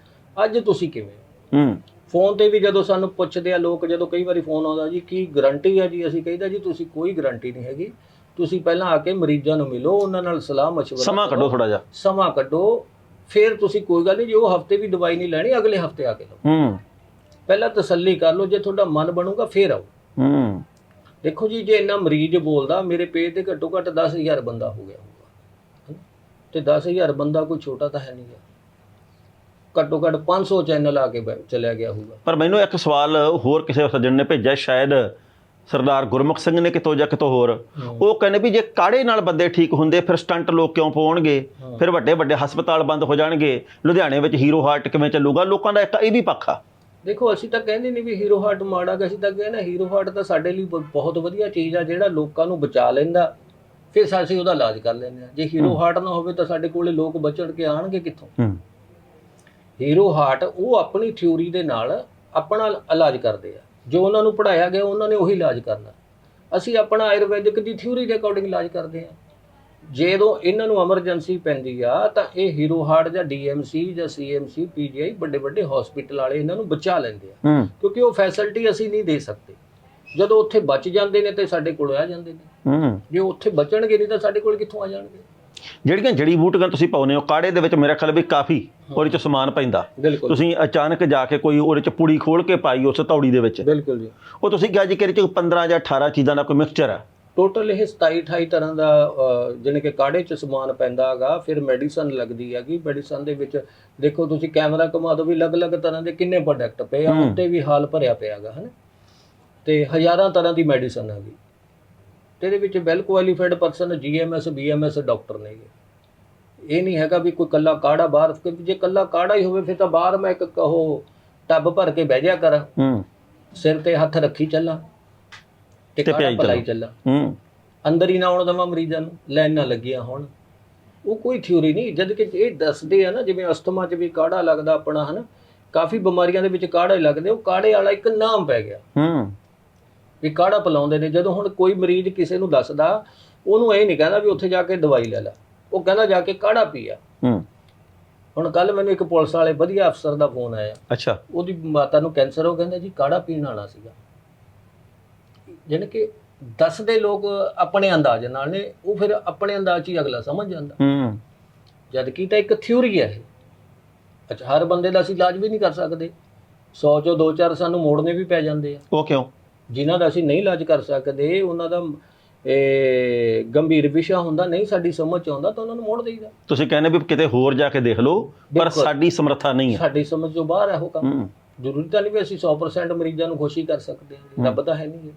ਅੱਜ ਤੁਸੀਂ ਕਿਵੇਂ ਹੋ? ਹੂੰ ਫੋਨ ਤੇ ਵੀ ਜਦੋਂ ਸਾਨੂੰ ਪੁੱਛਦੇ ਆ ਲੋਕ ਜਦੋਂ ਕਈ ਵਾਰੀ ਫੋਨ ਆਉਂਦਾ ਜੀ ਕੀ ਗਾਰੰਟੀ ਹੈ ਜੀ? ਅਸੀਂ ਕਹਿੰਦਾ ਜੀ ਤੁਸੀਂ ਕੋਈ ਗਾਰੰਟੀ ਨਹੀਂ ਹੈਗੀ। ਤੁਸੀਂ ਪਹਿਲਾਂ ਆ ਕੇ ਮਰੀਜ਼ਾਂ ਨੂੰ ਮਿਲੋ ਉਹਨਾਂ ਨਾਲ ਸਲਾਹ ਮਸ਼ਵਰਾ ਸਮਾਂ ਕੱਢੋ ਥੋੜਾ ਜਿਹਾ। ਸਮਾਂ ਕੱਢੋ। ਫਿਰ ਤੁਸੀਂ ਕੋਈ ਗੱਲ ਨਹੀਂ ਜੇ ਉਹ ਹਫ਼ਤੇ ਵੀ ਦਵਾਈ ਨਹੀਂ ਲੈਣੀ ਅਗਲੇ ਹਫ਼ਤੇ ਆ ਕੇ ਲਓ। ਹੂੰ। ਪਹਿਲਾਂ ਤਸੱਲੀ ਕਰ ਲਓ ਜੇ ਤੁਹਾਡਾ ਮਨ ਬਣੂਗਾ ਫਿਰ ਆਓ। ਹੂੰ। ਦੇਖੋ ਜੀ ਜੇ ਇੰਨਾ ਮਰੀਜ਼ ਬੋਲਦਾ ਮੇਰੇ ਪੇਜ ਤੇ ਘੱਟੋ ਘੱਟ 10000 ਬੰਦਾ ਹੋ ਗਿਆ ਹੋਊਗਾ? ਤੇ 10000 ਬੰਦਾ ਕੋਈ ਛੋਟਾ ਤਾਂ ਹੈ ਨਹੀਂ ਗਾ। ਘੱਟੋ ਘੱਟ 500 ਚੈਨਲ ਆ ਕੇ ਬੈ- ਚਲਿਆ ਗਿਆ ਹੋਊਗਾ। ਪਰ ਮੈਨੂੰ ਇੱਕ ਸਵਾਲ ਹੋਰ ਕਿਸੇ ਸੱਜਣ ਨੇ ਭੇਜਿਆ ਸ਼ਾਇਦ ਸਰਦਾਰ ਗੁਰਮੁਖ ਸਿੰਘ ਨੇ ਕਿਤੋਂ ਜਾਂ ਕਿਤੋਂ ਹੋਰ। ਉਹ ਕਹਿੰਦੇ ਵੀ ਜੇ ਕਾੜੇ ਨਾਲ ਬੰਦੇ ਠੀਕ ਹੁੰਦੇ ਫਿਰ ਸਟੰਟ ਲੋਕ ਕਿਉਂ ਪਾਉਣਗੇ ਫਿਰ ਵੱਡੇ ਵੱਡੇ ਹਸਪਤਾਲ ਬੰਦ ਹੋ ਜਾਣਗੇ। ਲੁਧਿਆਣੇ ਵਿੱਚ ਹੀਰੋ ਹਾਰਟ ਕਿਵੇਂ ਚੱਲੂਗਾ? ਲੋਕਾਂ ਦਾ ਇੱਕ ਇਹ ਵੀ ਪੱਖ ਆ। ਦੇਖੋ ਅਸੀਂ ਤਾਂ ਕਹਿੰਦੇ ਨਹੀਂ ਵੀ ਹੀਰੋ ਹਾਰਟ ਮਾੜਾ ਗਾ ਅਸੀਂ ਤਾਂ ਕਹਿੰਦੇ ਹੀਰੋ ਹਾਰਟ ਤਾਂ ਸਾਡੇ ਲਈ ਬ- ਬਹੁਤ ਵਧੀਆ ਚੀਜ਼ ਆ ਜਿਹੜਾ ਲੋਕਾਂ ਨੂੰ ਬਚਾ ਲੈਂਦਾ। ਫਿਰ ਅਸੀਂ ਉਹਦਾ ਇਲਾਜ ਕਰ ਲੈਂਦੇ ਆ ਜੇ ਹੀਰੋ ਹਾਰਟ ਨਾ ਹੋਵੇ ਤਾਂ ਸਾਡੇ ਕੋਲੇ ਲੋਕ ਬਚੜ ਕੇ ਆਣਗੇ ਕਿੱਥੋਂ? ਹੂੰ। ਹੀਰੋ ਹਾਰਟ ਉਹ ਆਪਣੀ ਥਿਊਰੀ ਦੇ ਨਾਲ ਆਪਣਾ ਇਲਾਜ ਕਰਦੇ ਆ। ਜੋ ਉਹਨਾਂ ਨੂੰ ਪੜਾਇਆ ਗਿਆ ਉਹਨਾਂ ਨੇ ਉਹੀ ਇਲਾਜ ਕਰਨਾ। ਅਸੀਂ ਆਪਣਾ ਆਯੁਰਵੈਦਿਕ ਦੀ ਥਿਊਰੀ ਦੇ ਅਕੋਰਡਿੰਗ ਇਲਾਜ ਕਰਦੇ ਆ। ਜਦੋਂ ਇਹਨਾਂ ਨੂੰ ਐਮਰਜੈਂਸੀ ਪੈਂਦੀ ਆ ਤਾਂ ਇਹ ਹੀਰੋ ਹਾਰਟ ਜਾਂ ਡੀਐਮਸੀ ਜਾਂ ਸੀਐਮਸੀ ਪੀਜੀਆਈ ਵੱਡੇ ਵੱਡੇ ਹਸਪੀਟਲ ਵਾਲੇ ਇਹਨਾਂ ਨੂੰ ਬਚਾ ਲੈਂਦੇ ਆ। ਕਿਉਂਕਿ ਉਹ ਫੈਸਿਲਿਟੀ ਅਸੀਂ ਨਹੀਂ ਦੇ ਸਕਦੇ। ਜਦੋਂ ਉੱਥੇ ਬਚ ਜਾਂਦੇ ਨੇ ਤੇ ਸਾਡੇ ਕੋਲ ਆ ਜਾਂਦੇ ਨੇ। ਜੇ ਉੱਥੇ ਬਚਣਗੇ ਨਹੀਂ ਤਾਂ ਸਾਡੇ ਕੋਲ ਕਿੱਥੋਂ ਆ ਜਾਣਗੇ? ਜਿਹੜੀਆਂ ਜੜੀ ਬੂਟੀਆਂ ਤੁਸੀਂ ਪਾਉਨੇ ਹੋ ਕਾੜੇ ਦੇ ਵਿੱਚ ਮੇਰਾ ਖਿਆਲ ਵੀ ਕਾਫੀ ਉਹਦੇ ਚ ਸਮਾਨ ਪੈਂਦਾ। ਬਿਲਕੁਲ। ਤੁਸੀਂ ਅਚਾਨਕ ਜਾ ਕੇ ਕੋਈ ਉਹਦੇ ਚ ਪੁੜੀ ਖੋਲ ਕੇ ਪਾਈ ਉਸ ਤੌੜੀ ਦੇ ਵਿੱਚ। ਬਿਲਕੁਲ ਜੀ। ਉਹ ਤੁਸੀਂ ਕਿਹਾ ਜੀ ਕਿ ਇਹਦੇ ਚ 15 ਜਾਂ 18 ਚੀਜ਼ਾਂ ਦਾ ਕੋਈ ਮਿਕਸਚਰ ਹੈ? ਟੋਟਲ ਇਹ 27 28 ਤਰ੍ਹਾਂ ਦਾ ਜਾਣੀ ਕਿ ਕਾੜੇ ਚ ਸਮਾਨ ਪੈਂਦਾ ਹੈਗਾ ਫਿਰ ਮੈਡੀਸਨ ਲੱਗਦੀ ਹੈਗੀ। ਮੈਡੀਸਨ ਦੇ ਵਿੱਚ ਦੇਖੋ ਤੁਸੀਂ ਕੈਮਰਾ ਘੁਮਾ ਦਿਓ ਵੀ ਅਲੱਗ-ਅਲੱਗ ਤਰ੍ਹਾਂ ਦੇ ਕਿੰਨੇ ਪ੍ਰੋਡਕਟ ਪਏ ਆ ਹੂੰ। ਉੱਤੇ ਵੀ ਹਾਲ ਭਰਿਆ ਪਿਆ ਹੈਗਾ ਹਨ? ਤੇ ਹਜ਼ਾਰਾਂ ਤਰ੍ਹਾਂ ਦੀ ਮੈਡੀਸਨ ਹੈਗੀ। ਤੇ ਇਹਦੇ ਵਿੱਚ well qualified person GMS BMS doctor ਨੇਗੇ ਇਹ ਨਹੀਂ ਹੈਗਾ ਵੀ ਕੋਈ ਕੱਲਾ ਕਾੜਾ ਬਾਹਰ ਜੇ ਕੱਲਾ ਕਾੜਾ ਹੀ ਹੋਵੇ ਫਿਰ ਤਾਂ ਬਾਹਰ ਮੈਂ ਇੱਕ ਉਹ ਟੱਬ ਭਰ ਕੇ ਬਹਿ ਜਾ ਕਰਾਂ। ਹੂੰ। ਸਿਰ ਤੇ ਹੱਥ ਰੱਖੀ ਚੱਲਾਂ ਤੇ ਕਾੜਾ ਪਲਾਈ ਚੱਲਾਂ। ਹੂੰ। ਅੰਦਰ ਹੀ ਨਾ ਆਉਣ ਦੇਵਾਂ ਮਰੀਜ਼ਾਂ ਨੂੰ ਲਾਈਨਾਂ ਲੱਗੀਆਂ ਹੋਣ। ਉਹ ਕੋਈ ਥਿਊਰੀ ਨਹੀਂ ਜਦ ਕਿ ਇਹ ਦੱਸਦੇ ਆ ਨਾ ਜਿਵੇਂ ਅਸਥਮਾ 'ਚ ਵੀ ਕਾੜਾ ਲੱਗਦਾ ਆਪਣਾ ਹਨਾ। ਕਾਫੀ ਬਿਮਾਰੀਆਂ ਦੇ ਵਿੱਚ ਕਾੜੇ ਲੱਗਦੇ ਉਹ ਕਾੜੇ ਵਾਲਾ ਇੱਕ ਨਾਮ ਪੈ ਗਿਆ। ਹੂੰ। ਵੀ ਕਾੜਾ ਪਿਲਾਉਂਦੇ ਨੇ। ਜਦੋਂ ਹੁਣ ਕੋਈ ਮਰੀਜ਼ ਕਿਸੇ ਨੂੰ ਦੱਸਦਾ ਉਹਨੂੰ ਇਹ ਨਹੀਂ ਕਹਿੰਦਾ ਵੀ ਉੱਥੇ ਜਾ ਕੇ ਦਵਾਈ ਲੈ ਲੈ। ਉਹ ਕਹਿੰਦਾ ਜਾ ਕੇ ਕਾੜਾ ਪੀਆ ਹੂੰ। ਹੁਣ ਕੱਲ ਮੈਨੂੰ ਇੱਕ ਪੁਲਿਸ ਵਾਲੇ ਵਧੀਆ ਅਫਸਰ ਦਾ ਫੋਨ ਆਇਆ। ਅੱਛਾ। ਉਹਦੀ ਮਾਤਾ ਨੂੰ ਕੈਂਸਰ ਹੋ ਕਹਿੰਦਾ ਜੀ ਕਾੜਾ ਪੀਣ ਵਾਲਾ ਸੀਗਾ। ਜਾਣੀ ਕਿ ਦੱਸਦੇ ਲੋਕ ਆਪਣੇ ਅੰਦਾਜ਼ ਨਾਲ ਨੇ ਉਹ ਫਿਰ ਆਪਣੇ ਅੰਦਾਜ਼ 'ਚ ਹੀ ਅਗਲਾ ਸਮਝ ਜਾਂਦਾ। ਹੂੰ। ਜਦ ਕਿ ਤਾਂ ਇੱਕ ਥਿਊਰੀ ਹੈ ਅੱਛਾ ਹਰ ਬੰਦੇ ਦਾ ਅਸੀਂ ਇਲਾਜ ਵੀ ਨਹੀਂ ਕਰ ਸਕਦੇ। 100 ਚੋਂ 2-4 ਸਾਨੂੰ ਮੋੜਨੇ ਵੀ ਪੈ ਜਾਂਦੇ ਆ। ਉਹ ਕਿਉਂ? ਜਿਨ੍ਹਾਂ ਦਾ ਅਸੀਂ ਨਹੀਂ ਇਲਾਜ ਕਰ ਸਕਦੇ ਉਹਨਾਂ ਦਾ ਇਹ ਗੰਭੀਰ ਵਿਸ਼ਾ ਹੁੰਦਾ ਨਹੀਂ ਸਾਡੀ ਸਮਝ 'ਚ ਆਉਂਦਾ ਤਾਂ ਉਹਨਾਂ ਨੂੰ ਮੋੜ ਦੇਈਦਾ। ਤੁਸੀਂ ਕਹਿੰਦੇ ਵੀ ਕਿਤੇ ਹੋਰ ਜਾ ਕੇ ਦੇਖ ਲਓ ਪਰ ਬਿਲਕੁਲ। ਸਾਡੀ ਸਮਰੱਥਾ ਨਹੀਂ ਹੈ। ਸਾਡੀ ਸਮਝ ਤੋਂ ਬਾਹਰ ਹੈ ਉਹ ਕੰਮ ਹੂੰ। ਜ਼ਰੂਰੀ ਤਾਂ ਨਹੀਂ ਵੀ ਅਸੀਂ 100% ਮਰੀਜ਼ਾਂ ਨੂੰ ਖੁਸ਼ੀ ਕਰ ਸਕਦੇ ਹਾਂ ਰੱਬ ਤਾਂ ਹੈ ਨਹੀਂ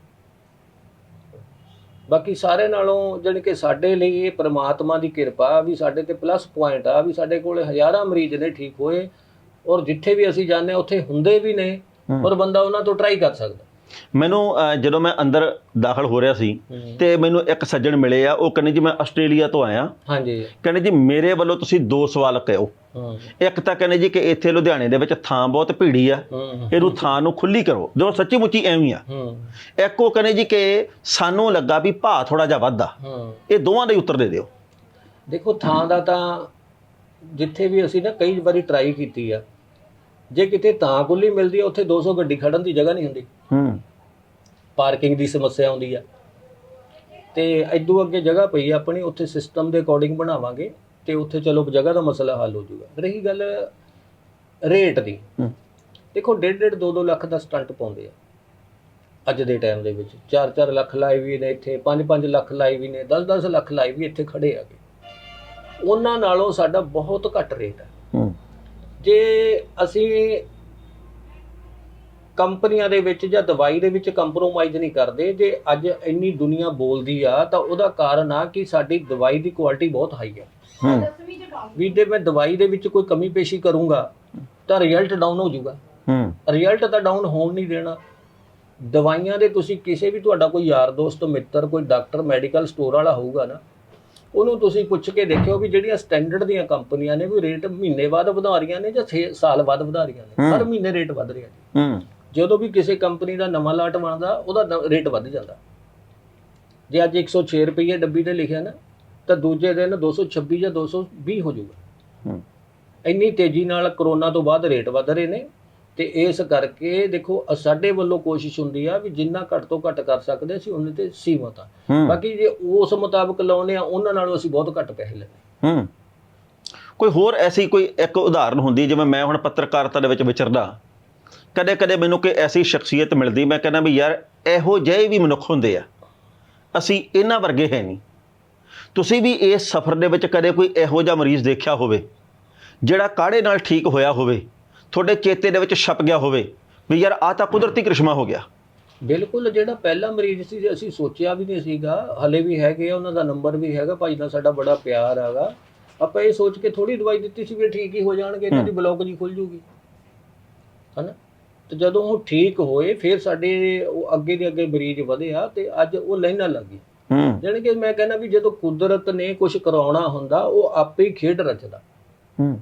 ਬਾਕੀ ਸਾਰੇ ਨਾਲੋਂ ਜਾਣੀ ਕਿ ਸਾਡੇ ਲਈ ਇਹ ਪ੍ਰਮਾਤਮਾ ਦੀ ਕਿਰਪਾ ਵੀ ਸਾਡੇ ਤੇ ਪਲੱਸ ਪੁਆਇੰਟ ਆ ਵੀ ਸਾਡੇ ਕੋਲ ਹਜ਼ਾਰਾਂ ਮਰੀਜ਼ ਨੇ ਠੀਕ ਹੋਏ ਔਰ ਜਿੱਥੇ ਵੀ ਅਸੀਂ ਜਾਂਦੇ ਹਾਂ ਉੱਥੇ ਹੁੰਦੇ ਵੀ ਨੇ ਹੂੰ। ਔਰ ਬੰਦਾ ਉਹਨਾਂ ਤੋਂ ਟਰਾਈ ਕਰ ਸਕਦਾ। ਮੈਨੂੰ ਅਹ, ਜਦੋਂ ਮੈਂ ਅੰਦਰ ਦਾਖਲ ਹੋ ਰਿਹਾ ਸੀ ਤੇ ਮੈਨੂੰ ਇੱਕ ਸੱਜਣ ਮਿਲੇ ਆ ਉਹ ਕਹਿੰਦੇ ਜੀ ਮੈਂ ਆਸਟ੍ਰੇਲੀਆ ਤੋਂ ਆਇਆ। ਹਾਂਜੀ। ਕਹਿੰਦੇ ਜੀ ਮੇਰੇ ਵੱਲੋਂ ਤੁਸੀਂ ਦੋ ਸਵਾਲ ਕਹਿਓ। ਹਾਂ। ਇੱਕ ਤਾਂ ਕਹਿੰਦੇ ਜੀ ਕਿ ਇੱਥੇ ਲੁਧਿਆਣੇ ਦੇ ਵਿੱਚ ਥਾਂ ਬਹੁਤ ਭੀੜੀ ਆ। ਹਾਂ ਇਹਨੂੰ ਥਾਂ ਨੂੰ ਖੁੱਲੀ ਕਰੋ। ਜੋ ਸੱਚੀ ਮੁੱਚੀ ਐਵੇਂ ਆ। ਹਾਂ। ਇੱਕ ਉਹ ਕਹਿੰਦੇ ਜੀ ਕਿ ਸਾਨੂੰ ਲੱਗਾ ਵੀ ਭਾਅ ਥੋੜਾ ਜਿਹਾ ਵੱਧਾ ਹਾਂ। ਇਹ ਦੋਵਾਂ ਦਾ ਹੀ ਉੱਤਰ ਦੇ ਦਿਓ। ਦੇਖੋ ਥਾਂ ਦਾ ਤਾਂ ਜਿੱਥੇ ਵੀ ਅਸੀਂ ਨਾ ਕਈ ਵਾਰੀ ਟਰਾਈ ਕੀਤੀ ਆ। ਜੇ ਕਿਤੇ ਤਾਂ ਕੁੱਲੀ ਮਿਲਦੀ ਆ ਉੱਥੇ 200 ਗੱਡੀ ਖੜਨ ਦੀ ਜਗ੍ਹਾ ਨਹੀਂ ਹੁੰਦੀ। ਹੂੰ। ਪਾਰਕਿੰਗ ਦੀ ਸਮੱਸਿਆ ਆਉਂਦੀ ਆ। ਤੇ ਇਦੋਂ ਅੱਗੇ ਜਗ੍ਹਾ ਪਈ ਆ ਆਪਣੀ ਉੱਥੇ ਸਿਸਟਮ ਦੇ ਅਕੋਰਡਿੰਗ ਬਣਾਵਾਂਗੇ ਤੇ ਉੱਥੇ ਚਲੋ ਜਗ੍ਹਾ ਦਾ ਮਸਲਾ ਹੱਲ ਹੋ ਜਾਊਗਾ। ਰਹੀ ਗੱਲ ਰੇਟ ਦੀ। ਹੂੰ। ਦੇਖੋ 1.5 2-2 ਲੱਖ ਦਾ ਸਟੰਟ ਪਾਉਂਦੇ ਆ। ਅੱਜ ਦੇ ਟਾਈਮ ਦੇ ਵਿੱਚ 4-4 ਲੱਖ ਲਾਈ ਵੀ ਨੇ ਇੱਥੇ 5-5 ਲੱਖ ਲਾਈ ਵੀ ਨੇ 10-10 ਲੱਖ ਲਾਈ ਵੀ ਇੱਥੇ ਖੜੇ ਆਗੇ ਉਹਨਾਂ ਨਾਲੋਂ ਸਾਡਾ ਬਹੁਤ ਘੱਟ ਰੇਟ ਹੈ ਹੂੰ। ਜੇ ਅਸੀਂ ਕੰਪਨੀਆਂ ਦੇ ਵਿੱਚ ਜਾਂ ਦਵਾਈ ਦੇ ਵਿੱਚ ਕੰਪਰੋਮਾਈਜ਼ ਨਹੀਂ ਕਰਦੇ ਜੇ ਅੱਜ ਇੰਨੀ ਦੁਨੀਆ ਬੋਲਦੀ ਆ ਤਾਂ ਉਹਦਾ ਕਾਰਨ ਆ ਕਿ ਸਾਡੀ ਦਵਾਈ ਦੀ ਕੁਆਲਿਟੀ ਬਹੁਤ ਹਾਈ ਹੂੰ। ਵੀ ਜੇ ਮੈਂ ਦਵਾਈ ਦੇ ਵਿੱਚ ਕੋਈ ਕਮੀ ਪੇਸ਼ੀ ਕਰੂੰਗਾ ਤਾਂ ਰਿਜ਼ਲਟ ਡਾਊਨ ਹੋ ਜਾਊਗਾ। ਹੂੰ। ਰਿਜ਼ਲਟ ਤਾਂ ਡਾਊਨ ਹੋਣ ਨਹੀਂ ਦੇਣਾ। ਦਵਾਈਆਂ ਦੇ ਤੁਸੀਂ ਕਿਸੇ ਵੀ ਤੁਹਾਡਾ ਕੋਈ ਯਾਰ ਦੋਸਤ ਮਿੱਤਰ ਕੋਈ ਡਾਕਟਰ ਮੈਡੀਕਲ ਸਟੋਰ ਵਾਲਾ ਹੋਊਗਾ ਨਾ ਉਹਨੂੰ ਤੁਸੀਂ ਪੁੱਛ ਕੇ ਦੇਖਿਓ ਵੀ ਜਿਹੜੀਆਂ ਸਟੈਂਡਰਡ ਦੀਆਂ ਕੰਪਨੀਆਂ ਨੇ ਵੀ ਰੇਟ ਮਹੀਨੇ ਬਾਅਦ ਵਧਾ ਰਹੀਆਂ ਨੇ ਜਾਂ 6 ਸਾਲ ਬਾਅਦ ਵਧਾ ਰਹੀਆਂ ਨੇ। ਹਰ ਮਹੀਨੇ ਰੇਟ ਵਧ ਰਿਹਾ ਜੀ। ਹੂੰ। ਜਦੋਂ ਵੀ ਕਿਸੇ ਕੰਪਨੀ ਦਾ ਨਵਾਂ ਲਾਟ ਬਣਦਾ ਉਹਦਾ ਰੇਟ ਵੱਧ ਜਾਂਦਾ। ਜੇ ਅੱਜ 106 ਰੁਪਏ ਡੱਬੀ ਤੇ ਲਿਖਿਆ ਨਾ ਤਾਂ ਦੂਜੇ ਦਿਨ 226 ਜਾਂ 220 ਹੋ ਜਾਊਗਾ। ਹੂੰ। ਇੰਨੀ ਤੇਜ਼ੀ ਨਾਲ ਕਰੋਨਾ ਤੋਂ ਬਾਅਦ ਰੇਟ ਵਧ ਰਹੇ ਨੇ। ਤੇ ਇਸ ਕਰਕੇ ਦੇਖੋ ਸਾਡੇ ਵੱਲੋਂ ਕੋਸ਼ਿਸ਼ ਹੁੰਦੀ ਆ ਵੀ ਜਿੰਨਾ ਘੱਟ ਤੋਂ ਘੱਟ ਕਰ ਸਕਦੇ ਅਸੀਂ ਉਹਨੇ ਤੇ ਸੀਮਤ ਆ। ਬਾਕੀ ਜੇ ਉਸ ਮੁਤਾਬਕ ਲਾਉਨੇ ਆ ਉਹਨਾਂ ਨਾਲੋਂ ਅਸੀਂ ਬਹੁਤ ਘੱਟ ਪੈਸੇ ਲੈਂਦੇ ਹੂੰ। ਕੋਈ ਹੋਰ ਐਸੀ ਕੋਈ ਇੱਕ ਉਦਾਹਰਨ ਹੁੰਦੀ ਜਿਵੇਂ ਮੈਂ ਹੁਣ ਪੱਤਰਕਾਰਤਾ ਦੇ ਵਿੱਚ ਵਿਚਰਦਾ। ਕਦੇ ਕਦੇ ਮੈਨੂੰ ਕੋਈ ਐਸੀ ਸ਼ਖਸੀਅਤ ਮਿਲਦੀ ਮੈਂ ਕਹਿੰਦਾ ਵੀ ਯਾਰ ਇਹੋ ਜਿਹੇ ਵੀ ਮਨੁੱਖ ਹੁੰਦੇ ਆ। ਅਸੀਂ ਇਹਨਾਂ ਵਰਗੇ ਹੈ ਨਹੀਂ। ਤੁਸੀਂ ਵੀ ਇਸ ਸਫ਼ਰ ਦੇ ਵਿੱਚ ਕਦੇ ਕੋਈ ਇਹੋ ਜਿਹਾ ਮਰੀਜ਼ ਦੇਖਿਆ ਹੋਵੇ ਜਿਹੜਾ ਕਾੜੇ ਨਾਲ ਠੀਕ ਹੋਇਆ ਹੋਵੇ? ਤੁਹਾਡੇ ਚੇਤੇ ਦੇ ਵਿੱਚ ਛਪ ਗਿਆ ਹੋਵੇ ਵੀ ਯਾਰ ਆ ਤਾਂ ਕੁਦਰਤੀ ਕ੍ਰਿਸ਼ਮਾ ਹੋ ਗਿਆ। ਬਿਲਕੁਲ ਜਿਹੜਾ ਪਹਿਲਾ ਮਰੀਜ਼ ਸੀ ਜੇ ਅਸੀਂ ਸੋਚਿਆ ਵੀ ਨਹੀਂ ਸੀਗਾ। ਹਲੇ ਵੀ ਹੈਗੇ ਉਹਨਾਂ ਦਾ ਨੰਬਰ ਵੀ ਹੈਗਾ। ਭਾਈ ਨਾਲ ਸਾਡਾ ਬੜਾ ਪਿਆਰ ਹੈਗਾ। ਆਪਾਂ ਇਹ ਸੋਚ ਕੇ ਥੋੜੀ ਦਵਾਈ ਦਿੱਤੀ ਸੀ ਵੀ ਠੀਕ ਹੀ ਹੋ ਜਾਣਗੇ ਇਹਨਾਂ ਦੀ ਬਲੌਕ ਜੀ ਖੁੱਲ ਜੂਗੀ। ਹਨਾ? ਤੇ ਜਦੋਂ ਉਹ ਠੀਕ ਹੋਏ ਫਿਰ ਸਾਡੇ ਉਹ ਅੱਗੇ ਦੇ ਅੱਗੇ ਮਰੀਜ਼ ਵਧਿਆ ਤੇ ਅੱਜ ਉਹ ਲਾਈਨਾਂ ਲੱਗ ਜਾਣੀ ਕਿ ਮੈਂ ਕਹਿੰਦਾ ਵੀ ਜਦੋਂ ਕੁਦਰਤ ਨੇ ਕੁਝ ਕਰਾਉਣਾ ਹੁੰਦਾ ਉਹ ਆਪੇ ਹੀ ਖੇਡ ਰਚਦਾ। ਹੂੰ।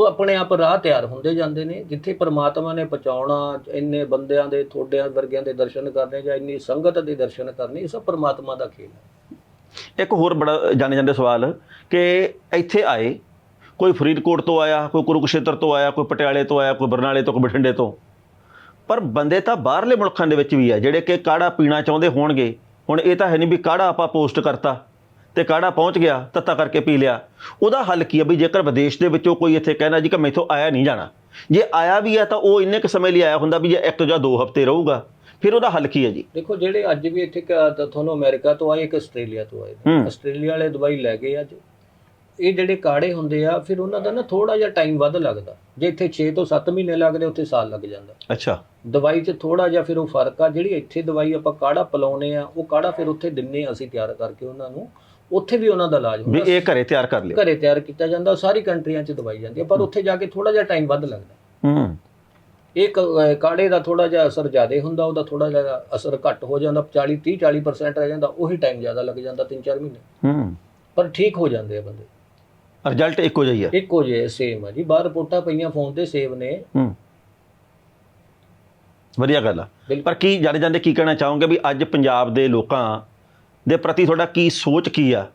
ਉਹ ਆਪਣੇ ਆਪ ਰਾਹ ਤਿਆਰ ਹੁੰਦੇ ਜਾਂਦੇ ਨੇ, ਜਿੱਥੇ ਪ੍ਰਮਾਤਮਾ ਨੇ ਪਹੁੰਚਾਉਣਾ, ਇੰਨੇ ਬੰਦਿਆਂ ਦੇ ਥੋੜਿਆਂ ਵਰਗਿਆਂ ਦੇ ਦਰਸ਼ਨ ਕਰਨੇ ਜਾਂ ਇੰਨੀ ਸੰਗਤ ਦੇ ਦਰਸ਼ਨ ਕਰਨੇ, ਇਹ ਸਭ ਪ੍ਰਮਾਤਮਾ ਦਾ ਖੇਲ ਹੈ। ਇੱਕ ਹੋਰ ਬੜਾ ਜਾਣੇ ਜਾਂਦੇ ਸਵਾਲ ਕਿ ਇੱਥੇ ਆਏ, ਕੋਈ ਫਰੀਦਕੋਟ ਤੋਂ ਆਇਆ, ਕੋਈ ਕੁਰੂਕਸ਼ੇਤਰ ਤੋਂ ਆਇਆ, ਕੋਈ ਪਟਿਆਲੇ ਤੋਂ ਆਇਆ, ਕੋਈ ਬਰਨਾਲੇ ਤੋਂ, ਕੋਈ ਬਠਿੰਡੇ ਤੋਂ। ਪਰ ਬੰਦੇ ਤਾਂ ਬਾਹਰਲੇ ਮੁਲਕਾਂ ਦੇ ਵਿੱਚ ਵੀ ਆ, ਜਿਹੜੇ ਕਿ ਕਾੜਾ ਪੀਣਾ ਚਾਹੁੰਦੇ ਹੋਣਗੇ। ਹੁਣ ਇਹ ਤਾਂ ਹੈ ਨਹੀਂ ਵੀ ਕਾੜਾ ਆਪਾਂ ਪੋਸਟ ਕਰਤਾ। ਤੇ ਕਾੜਾ ਪਹੁੰਚ ਗਿਆ ਤੱਤਾ ਕਰਕੇ ਪੀ ਲਿਆ। ਉਹਦਾ ਹੱਲ ਕੀ ਆ ਵੀ ਜੇਕਰ ਵਿਦੇਸ਼ ਦੇ ਵਿੱਚੋਂ ਕੋਈ ਇੱਥੇ ਕਹਿੰਦਾ ਜੀ ਕਿ ਮੈਥੋਂ ਆਇਆ ਨਹੀਂ ਜਾਣਾ ਜੇ ਆਇਆ ਵੀ ਆ ਤਾਂ ਉਹ ਇੰਨੇ ਕੁ ਸਮੇਂ ਲਈ ਆਇਆ ਹੁੰਦਾ ਵੀ ਜੇ ਇੱਕ ਜਾਂ ਦੋ ਹਫ਼ਤੇ ਰਹੂਗਾ। ਫਿਰ ਉਹਦਾ ਹੱਲ ਕੀ ਹੈ ਜੀ? ਦੇਖੋ ਜਿਹੜੇ ਅੱਜ ਵੀ ਇੱਥੇ ਕ- ਤਾਂ ਤੁਹਾਨੂੰ ਅਮਰੀਕਾ ਤੋਂ ਆਏ ਇੱਕ ਆਸਟ੍ਰੇਲੀਆ ਤੋਂ ਆਏ ਨੇ। ਹੂੰ। ਆਸਟ੍ਰੇਲੀਆ ਵਾਲੇ ਦਵਾਈ ਲੈ ਗਏ ਅੱਜ। ਇਹ ਜਿਹੜੇ ਕਾੜੇ ਹੁੰਦੇ ਆ ਫਿਰ ਉਹਨਾਂ ਦਾ ਨਾ ਥੋੜਾ ਜਿਹਾ ਟਾਈਮ ਵੱਧ ਲੱਗਦਾ। ਜੇ ਇੱਥੇ 6 ਤੋਂ 7 ਮਹੀਨੇ ਲੱਗਦੇ ਉੱਥੇ ਸਾਲ ਲੱਗ ਜਾਂਦਾ। ਅੱਛਾ। ਦਵਾਈ 'ਚ ਥੋੜਾ ਜਿਹਾ ਫਿਰ ਉਹ ਫ਼ਰਕ ਆ। ਜਿਹੜੀ ਇੱਥੇ ਦਵਾਈ ਆਪਾਂ ਕਾੜਾ ਪਿਲਾਉਨੇ ਆ ਉਹ ਕਾੜਾ ਫਿਰ ਉੱਥੇ ਦਿੰਨੇ ਆ ਅਸੀਂ ਤਿਆਰ ਕਰਕੇ ਉਹਨਾਂ ਨੂੰ। ਉੱਥੇ ਵੀ ਉਹਨਾਂ ਦਾ ਇਲਾਜ ਵੀ ਹੁੰਦਾ ਇਹ ਘਰੇ ਤਿਆਰ ਕਰ ਲਿਓ। ਘਰੇ ਤਿਆਰ ਕੀਤਾ ਜਾਂਦਾ ਸਾਰੀ ਕੰਟਰੀਆਂ 'ਚ ਦਵਾਈ ਜਾਂਦੀ ਹੈ ਪਰ ਉੱਥੇ ਜਾ ਕੇ ਥੋੜਾ ਜਿਹਾ ਟਾਈਮ ਵੱਧ ਲੱਗਦਾ। ਹੂੰ। ਇਹ ਕ- ਕਾੜੇ ਦਾ ਥੋੜਾ ਜਿਹਾ ਅਸਰ ਜ਼ਿਆਦਾ ਹੁੰਦਾ ਉਹਦਾ ਥੋੜਾ ਜਿਹਾ ਅਸਰ ਘੱਟ ਹੋ ਜਾਂਦਾ 40 30 40% ਰਹਿ ਜਾਂਦਾ ਉਹੀ ਟਾਈਮ ਜ਼ਿਆਦਾ ਲੱਗ ਜਾਂਦਾ 3-4 ਮਹੀਨੇ। ਹੂੰ। ਪਰ ਠੀਕ ਹੋ ਜਾਂਦੇ ਆ ਬੰਦੇ। ਰਿਜ਼ਲਟ ਇੱਕੋ ਜਿਹਾ ਹੀ ਆ। ਇੱਕੋ ਜਿਹੇ ਸੇਮ ਆ ਜੀ। ਬਾਹਰ ਰਿਪੋਰਟਾਂ ਪਈਆਂ ਫੋਨ ਤੇ ਸੇਵ ਨੇ। ਹੂੰ। ਵਧੀਆ ਗੱਲ ਆ। ਬਿਲਕੁਲ। ਪਰ ਕੀ ਜਾਣੇ ਜਾਂਦੇ ਕੀ ਕਹਿਣਾ ਚਾਹੋਗੇ ਵੀ ਅੱਜ ਪੰਜਾਬ ਦੇ ਲੋਕਾਂ ਦੇ ਪ੍ਰਤੀ ਤੁਹਾਡਾ ਕੀ ਸੋਚ ਕੀ ਆ?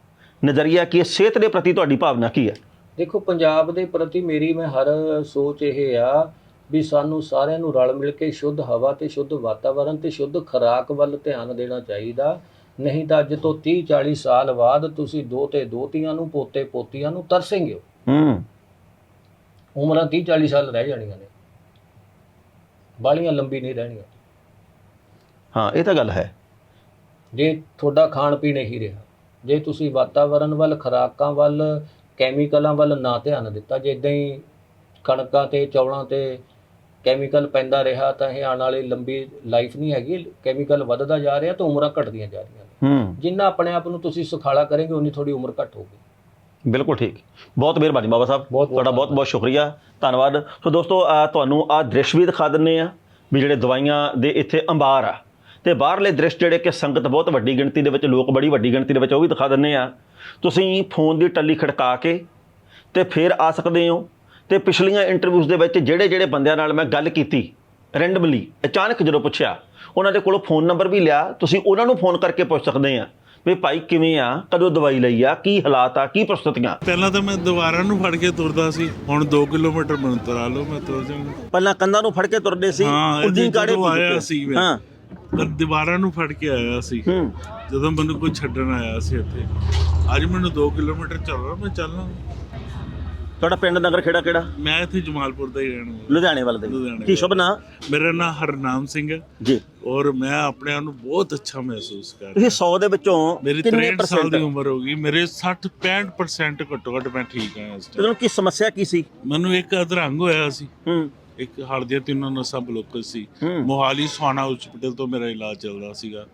ਨਜ਼ਰੀਆ ਕੀ ਹੈ ਸਿਹਤ ਦੇ ਪ੍ਰਤੀ ਤੁਹਾਡੀ ਭਾਵਨਾ ਕੀ ਹੈ ਦੇਖੋ ਪੰਜਾਬ ਦੇ ਪ੍ਰਤੀ ਮੇਰੀ ਮੈਂ ਹਰ ਸੋਚ ਇਹ ਆ ਵੀ ਸਾਨੂੰ ਸਾਰਿਆਂ ਨੂੰ ਰਲ ਮਿਲ ਕੇ ਸ਼ੁੱਧ ਹਵਾ ਤੇ ਸ਼ੁੱਧ ਵਾਤਾਵਰਣ ਤੇ ਸ਼ੁੱਧ ਖੁਰਾਕ ਵੱਲ ਧਿਆਨ ਦੇਣਾ ਚਾਹੀਦਾ। ਨਹੀਂ ਤਾਂ ਅੱਜ ਤੋਂ 30 40 ਸਾਲ ਬਾਅਦ ਤੁਸੀਂ ਦੋ ਤੇ ਦੋਤੀਆਂ ਨੂੰ ਪੋਤੇ ਪੋਤੀਆਂ ਨੂੰ ਤਰਸੇਂਗੇ। ਹੋ। ਹੂੰ ਉਮਰਾਂ 30 40 ਸਾਲ ਰਹਿ ਜਾਣੀਆਂ ਨੇ। ਬਾਲੀਆਂ ਲੰਬੀ ਨਹੀਂ ਰਹਿਣੀਆਂ। ਹਾਂ ਇਹ ਤਾਂ ਗੱਲ ਹੈ। ਜੇ ਤੁਹਾਡਾ ਖਾਣ ਪੀਣ ਹੀ ਰਿਹਾ ਜੇ ਤੁਸੀਂ ਵਾਤਾਵਰਣ ਵੱਲ ਖੁਰਾਕਾਂ ਵੱਲ ਕੈਮੀਕਲਾਂ ਵੱਲ ਨਾ ਧਿਆਨ ਦਿੱਤਾ ਜੇ ਇਦਾਂ ਹੀ ਕਣਕਾਂ ਤੇ ਚੌਲਾਂ ਤੇ ਕੈਮੀਕਲ ਪੈਂਦਾ ਰਿਹਾ ਤਾਂ ਇਹ ਆਉਣ ਵਾਲੀ ਲੰਬੀ ਲਾਈਫ ਨਹੀਂ ਹੈਗੀ ਕੈਮੀਕਲ ਵੱਧਦਾ ਜਾ ਰਿਹਾ ਤਾਂ ਉਮਰਾਂ ਘਟਦੀਆਂ ਜਾ ਰਹੀਆਂ ਨੇ। ਹੂੰ। ਜਿੰਨਾ ਆਪਣੇ ਆਪ ਨੂੰ ਤੁਸੀਂ ਸੁਖਾਲਾ ਕਰੋਗੇ ਉਨੀ ਤੁਹਾਡੀ ਉਮਰ ਘੱਟ ਹੋਊਗੀ। ਬਿਲਕੁਲ ਠੀਕ। ਬਹੁਤ ਮਿਹਰਬਾਨੀ ਬਾਬਾ ਸਾਹਿਬ। ਤੁਹਾਡਾ ਬਹੁਤ ਬਹੁਤ ਸ਼ੁਕਰੀਆ। ਧੰਨਵਾਦ। ਸੋ ਦੋਸਤੋ ਤੁਹਾਨੂੰ ਆ ਦ੍ਰਿਸ਼ ਵੀ ਦਿਖਾ ਦਿੰਨੇ ਆ ਵੀ ਜਿਹੜੇ ਦਵਾਈਆਂ ਦੇ ਇੱਥੇ ਅੰਬਾਰ ਆ। ਤੇ ਬਾਹਰਲੇ ਦ੍ਰਿਸ਼ ਜਿਹੜੇ ਕਿ ਸੰਗਤ ਬਹੁਤ ਵੱਡੀ ਗਿਣਤੀ ਦੇ ਵਿੱਚ ਲੋਕ ਬੜੀ ਵੱਡੀ ਗਿਣਤੀ ਦੇ ਵਿੱਚ ਉਹ ਵੀ ਦਿਖਾ ਦਿੰਨੇ ਆ। ਤੁਸੀਂ ਫੋਨ ਦੀ ਟੱਲੀ ਖੜਕਾ ਕੇ ਤੇ ਫਿਰ ਆ ਸਕਦੇ ਹੋ। ਤੇ ਪਿਛਲੀਆਂ ਇੰਟਰਵਿਊਜ਼ ਦੇ ਵਿੱਚ ਜਿਹੜੇ ਜਿਹੜੇ ਬੰਦਿਆਂ ਨਾਲ ਮੈਂ ਗੱਲ ਕੀਤੀ ਰੈਂਡਮਲੀ ਅਚਾਨਕ ਜਦੋਂ ਪੁੱਛਿਆ ਉਹਨਾਂ ਦੇ ਕੋਲੋਂ ਫੋਨ ਨੰਬਰ ਵੀ ਲਿਆ। ਤੁਸੀਂ ਉਹਨਾਂ ਨੂੰ ਫੋਨ ਕਰਕੇ ਪੁੱਛ ਸਕਦੇ ਆ ਵੀ ਭਾਈ ਕਿਵੇਂ ਆ ਕਦੋਂ ਦਵਾਈ ਲਈ ਆ ਕੀ ਹਾਲਾਤ ਆ ਕੀ ਪ੍ਰਸਥਿਤੀਆਂ? ਪਹਿਲਾਂ ਤਾਂ ਮੈਂ ਦੀਵਾਰਾਂ ਨੂੰ ਫੜ ਕੇ ਤੁਰਦਾ ਸੀ। ਹੁਣ 2 ਕਿਲੋਮੀਟਰ ਮੈਨੂੰ ਤੁਰਾ ਲਓ ਮੈਂ ਤੁਰ ਜਾਵਾਂਗਾ ਪਹਿਲਾਂ ਕੰਧਾਂ ਨੂੰ ਫੜ ਕੇ ਤੁਰਦੇ ਸੀ ਇਹ ਕਾੜੇ ਪੀ। ਸੀ। ਹਾਂ। ਪਰ ਦੀਵਾਰਾਂ ਨੂੰ ਫੜ ਕੇ ਆਇਆ ਸੀ। ਹੂੰ। ਜਦੋਂ ਮੈਨੂੰ ਕੋਈ ਛੱਡਣ ਆਇਆ ਸੀ ਇੱਥੇ। ਅੱਜ ਮੈਨੂੰ 2 ਕਿਲੋਮੀਟਰ ਚੱਲਣਾ ਮੈਂ ਚੱਲਣਾ ਤੁਹਾਡਾ ਪਿੰਡ ਨਗਰ ਖੇੜਾ ਕਿਹੜਾ? ਮੈਂ ਇੱਥੇ ਜਮਾਲਪੁਰ ਦਾ ਹੀ ਰਹਿਣ ਵਾਲਾ। ਲੁਧਿਆਣੇ ਵੱਲ ਦੇ। ਲੁਧਿਆਣੇ ਕੀ ਸ਼ੁਭ ਨਾਂ? ਮੇਰਾ ਨਾਮ ਹਰਨਾਮ ਸਿੰਘ ਹੈ। ਜੀ। ਔਰ ਮੈਂ ਆਪਣੇ ਆਪ ਨੂੰ ਬਹੁਤ ਅੱਛਾ ਮਹਿਸੂਸ ਕਰ ਰਿਹਾ। ਤੁਸੀਂ 100 ਦੇ ਵਿੱਚੋਂ ਮੇਰੀ ਕਿੰਨੇ 63 ਸਾਲ ਦੀ? ਉਮਰ ਹੋ ਗਈ। ਮੇਰੇ 60 65% ਘੱਟੋ ਘੱਟ ਮੈਂ ਠੀਕ ਹਾਂ ਇਸ ਤੁਹਾਨੂੰ ਕੀ ਸਮੱਸਿਆ ਕੀ ਸੀ? ਮੈਨੂੰ ਇੱਕ ਅਧਰੰਗ ਹੋਇਆ ਸੀ। ਹੂੰ। ਇੱਕ ਹੜ ਦੀਆਂ ਤਿੰਨੋਂ ਨਸਾਂ ਬਲੋਕੇਜ ਸੀ। ਮੋਹਾਲੀ ਸਵਾਨਾ ਹਸਪੀਟਲ ਤੋਂ ਮੇਰਾ ਇਲਾਜ ਚੱਲਦਾ ਸੀਗਾ।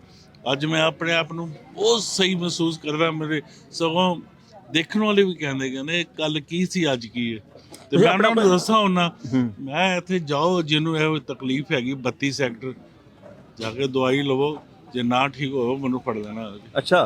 ਅੱਜ ਮੈਂ ਆਪਣੇ ਆਪ ਨੂੰ ਬਹੁਤ ਸਹੀ ਮਹਿਸੂਸ ਕਰਦਾ ਮੇਰੇ ਸਗੋਂ ਦੇਖਣ ਵਾਲੇ ਵੀ ਕਹਿੰਦੇ ਕਹਿੰਦੇ ਕੱਲ ਕੀ ਸੀ ਅੱਜ ਕੀ ਹੈ? ਤੇ ਤੁਸੀਂ ਮੈਂ ਉਹਨਾਂ ਨੂੰ ਦੱਸਾਂ ਉਹਨਾਂ। ਮੈਂ ਇੱਥੇ ਜਾਓ ਜਿਹਨੂੰ ਇਹ ਤਕਲੀਫ ਹੈਗੀ 32 ਸੈਕਟਰ ਜਾ ਕੇ ਦਵਾਈ ਲਵੋ ਜੇ ਨਾ ਠੀਕ ਹੋਵੋ ਮੈਨੂੰ ਫੜ ਲੈਣਾ। ਅੱਛਾ।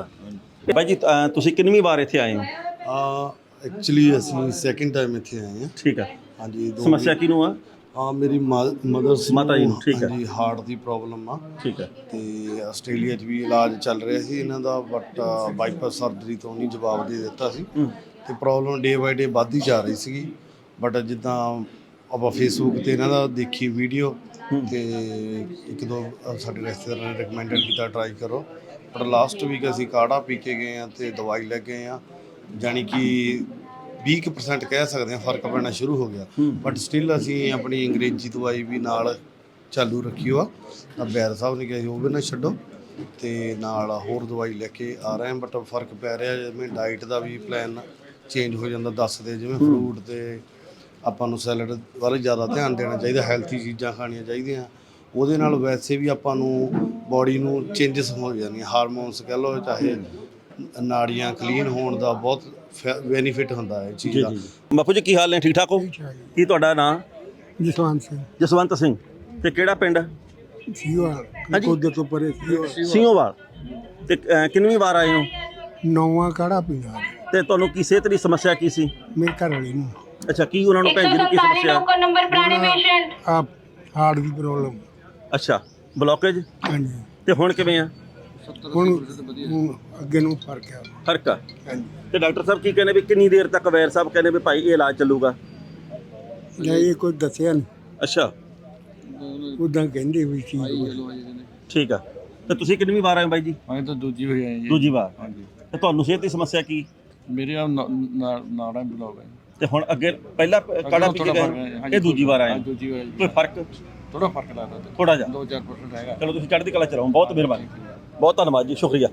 ਬਾਈ ਜੀ ਤੁਸੀਂ ਕਿੰਨਵੀਂ ਵਾਰ ਇੱਥੇ ਆਏ ਹੋ? ਆ ਐਕਚੁਅਲੀ ਅਸੀਂ ਸੈਕਿੰਡ ਟਾਈਮ ਇੱਥੇ ਆਏ ਹਾਂ। ਠੀਕ ਹੈ ਹਾਂਜੀ ਸਮੱਸਿਆ ਕਿਹਨੂੰ ਆ? ਆ ਮੇਰੀ ਮਦਰ ਮਾਤਾ ਜੀ ਨੂੰ, ਠੀਕ ਹੈ। ਹਾਂਜੀ ਹਾਰਟ ਦੀ ਪ੍ਰੋਬਲਮ ਆ। ਠੀਕ ਹੈ। ਤੇ ਆਸਟ੍ਰੇਲੀਆ 'ਚ ਵੀ ਇਲਾਜ ਚੱਲ ਰਿਹਾ ਸੀ ਇਹਨਾਂ ਦਾ ਬਟ ਬਾਈਪਾਸ ਸਰਜਰੀ ਤੋਂ ਨਹੀਂ ਜਵਾਬ ਦੇ ਦਿੱਤਾ ਸੀ। ਹੂੰ। ਤੇ ਪ੍ਰੋਬਲਮ ਡੇ ਬਾਈ ਡੇ ਵੱਧਦੀ ਜਾ ਰਹੀ ਸੀਗੀ। ਬਟ ਜਿੱਦਾਂ ਆਪਾਂ ਫੇਸਬੁੱਕ ਤੇ ਇਹਨਾਂ ਦਾ ਦੇਖੀ ਵੀਡੀਓ ਤੇ ਇੱਕ ਦੋ ਅ, ਸਾਡੇ ਰਿਸ਼ਤੇਦਾਰਾਂ ਨੇ ਰეკਮੈਂਡਡ ਕੀਤਾ ਟਰਾਈ ਕਰੋ। ਬਟ ਲਾਸਟ ਵੀਕ ਅਸੀਂ ਕਾੜਾ ਪੀ ਕੇ ਗਏ ਆ ਤੇ ਦਵਾਈ ਲੈ ਗਏ ਆ ਜਾਣੀ ਕਿ 20% ਕਹਿ ਸਕਦੇ ਆ ਫ਼ਰਕ ਪੈਣਾ ਸ਼ੁਰੂ ਹੋ ਗਿਆ। ਬਟ ਸਟਿਲ ਅਸੀਂ ਆਪਣੀ ਅੰਗਰੇਜ਼ੀ ਦਵਾਈ ਵੀ ਨਾਲ ਚਾਲੂ ਰੱਖੀ ਹੋਆ ਤਾਂ ਬੈਰ ਸਾਹਿਬ ਨੇ ਕਿਹਾ ਸੀ ਉਹ ਵੀ ਨਾ ਛੱਡੋ। ਤੇ ਨਾਲ ਹੋਰ ਦਵਾਈ ਲੈ ਕੇ ਆ ਰਹੇ ਹਾਂ ਬਟ ਫ਼ਰਕ ਪੈ ਰਿਹਾ ਜਿਵੇਂ ਡਾਈਟ ਦਾ ਵੀ ਪਲਾਨ ਚੇਂਜ ਹੋ ਜਾਂਦਾ ਦੱਸਦੇ ਜਿਵੇਂ ਫਰੂਟ ਤੇ ਆਪਾਂ ਨੂੰ ਸੈਲਡ ਵੱਲ ਜ਼ਿਆਦਾ ਧਿਆਨ ਦੇਣਾ ਚਾਹੀਦਾ ਹੈਲਥੀ ਚੀਜ਼ਾਂ ਖਾਣੀਆਂ ਚਾਹੀਦੀਆਂ। ਉਹਦੇ ਨਾਲ ਵੈਸੇ ਵੀ ਆਪਾਂ ਨੂੰ ਬਾਡੀ ਨੂੰ ਚੇਂਜਸ ਹੋ ਜਾਂਦੀਆਂ। ਹਾਰਮੋਨਸ ਕਹ ਲਓ ਚਾਹੇ ਨਾੜੀਆਂ ਕਲੀਨ ਹੋਣ ਦਾ ਬਹੁਤ ਬੈਨੀਫਿਟ ਹੁੰਦਾ ਹੈ ਇਹ ਚੀਜ਼ ਦਾ। ਬਾਪੂ ਜੀ ਕੀ ਹਾਲ ਨੇ? ਠੀਕ ਠਾਕ ਹੋ? ਕੀ ਤੁਹਾਡਾ ਨਾਂ? ਜਸਵੰਤ ਸਿੰਘ। ਜਸਵੰਤ ਸਿੰਘ। ਤੇ ਕਿਹੜਾ ਪਿੰਡ? ਸੀਵਾ ਹਾਂਜੀ। ਕੋਦੇ ਤੋਂ ਪਰੇ ਸੀਵਾ ਸਿੰਘੋਵਾਲ ਤੇ ਅਹ, ਕਿੰਨਵੀਂ ਵਾਰ ਆਏ ਹੋ? ਨੌਵਾਂ ਕਾੜਾ ਪੀਂਦਾ ਤੇ ਤੁਹਾਨੂੰ ਕੀ ਸਿਹਤ ਦੀ ਸਮੱਸਿਆ ਕੀ ਸੀ? ਮੇਰੇ ਘਰ ਵਾਲੀ ਨੂੰ। ਅੱਛਾ ਕੀ ਉਹਨਾਂ ਨੂੰ ਭੈਣ ਜੀ ਨੂੰ ਕੀ 147 ਸਮੱਸਿਆ? ਲੋਕਲ ਨੰਬਰ ਪੁਰਾਣੇ ਪੇਸ਼ੈਂਟ ਆ ਹਾਰਟ ਦੀ ਪ੍ਰੋਬਲਮ ਅੱਛਾ ਬਲੌਕੇਜ ਹਾਂਜੀ। ਤੇ ਹੁਣ ਕਿਵੇਂ ਆ? ਹੁਣ ਹੁਣ ਅੱਗੇ ਨੂੰ ਫ਼ਰਕ ਆ। ਫ਼ਰਕ ਆ? ਹਾਂਜੀ। ਤੇ ਡਾਕਟਰ ਸਾਹਿਬ ਕੀ ਕਹਿੰਦੇ ਵੀ ਕਿੰਨੀ ਦੇਰ ਤੱਕ ਵੈਰ ਸਾਹਿਬ ਕਹਿੰਦੇ ਵੀ ਭਾਈ ਇਹ ਇਲਾਜ ਚੱਲੂਗਾ? ਇਹ ਕੋਈ ਦੱਸਿਆ ਨਹੀਂ ਅੱਛਾ। ਉਦਾਂ ਕਹਿੰਦੇ ਵੀ ਸੀ ਠੀਕ ਆ। ਤੇ ਤੁਸੀਂ ਕਿੰਨੀ ਵਾਰ ਆਏ ਹੋ ਬਾਈ ਜੀ? ਮੈਂ ਤਾਂ ਦੂਜੀ ਹੋਈ ਆਈ ਜੀ। ਦੂਜੀ ਵਾਰ। ਹਾਂਜੀ। ਤੇ ਤੁਹਾਨੂੰ ਸਿਹਤ ਦੀ ਸਮੱਸਿਆ ਕੀ? ਮੇਰੇ ਆ ਨਾੜਾਂ ਬਲੌਕ ਹੈ ਤੇ ਹੁਣ ਅੱਗੇ ਪਹਿਲਾਂ ਕੜਾ ਪੀ ਕੇ ਗਏ? ਇਹ ਦੂਜੀ ਵਾਰ ਆਏ ਹੋ। ਦੂਜੀ ਹੋਈ ਕੋਈ ਫ਼ਰਕ? ਥੋੜਾ ਫ਼ਰਕ ਲੱਗਦਾ ਥੋੜਾ ਜਿਹਾ। 2-4% ਹੈਗਾ। ਚਲੋ ਤੁਸੀਂ ਚੜ੍ਹਦੀ ਕਲਾ ਚ ਰਹੋ। ਬਹੁਤ ਮਿਹਰਬਾਨੀ। ਬਹੁਤ ਧੰਨਵਾਦ ਜੀ। ਸ਼ੁਕਰੀਆ।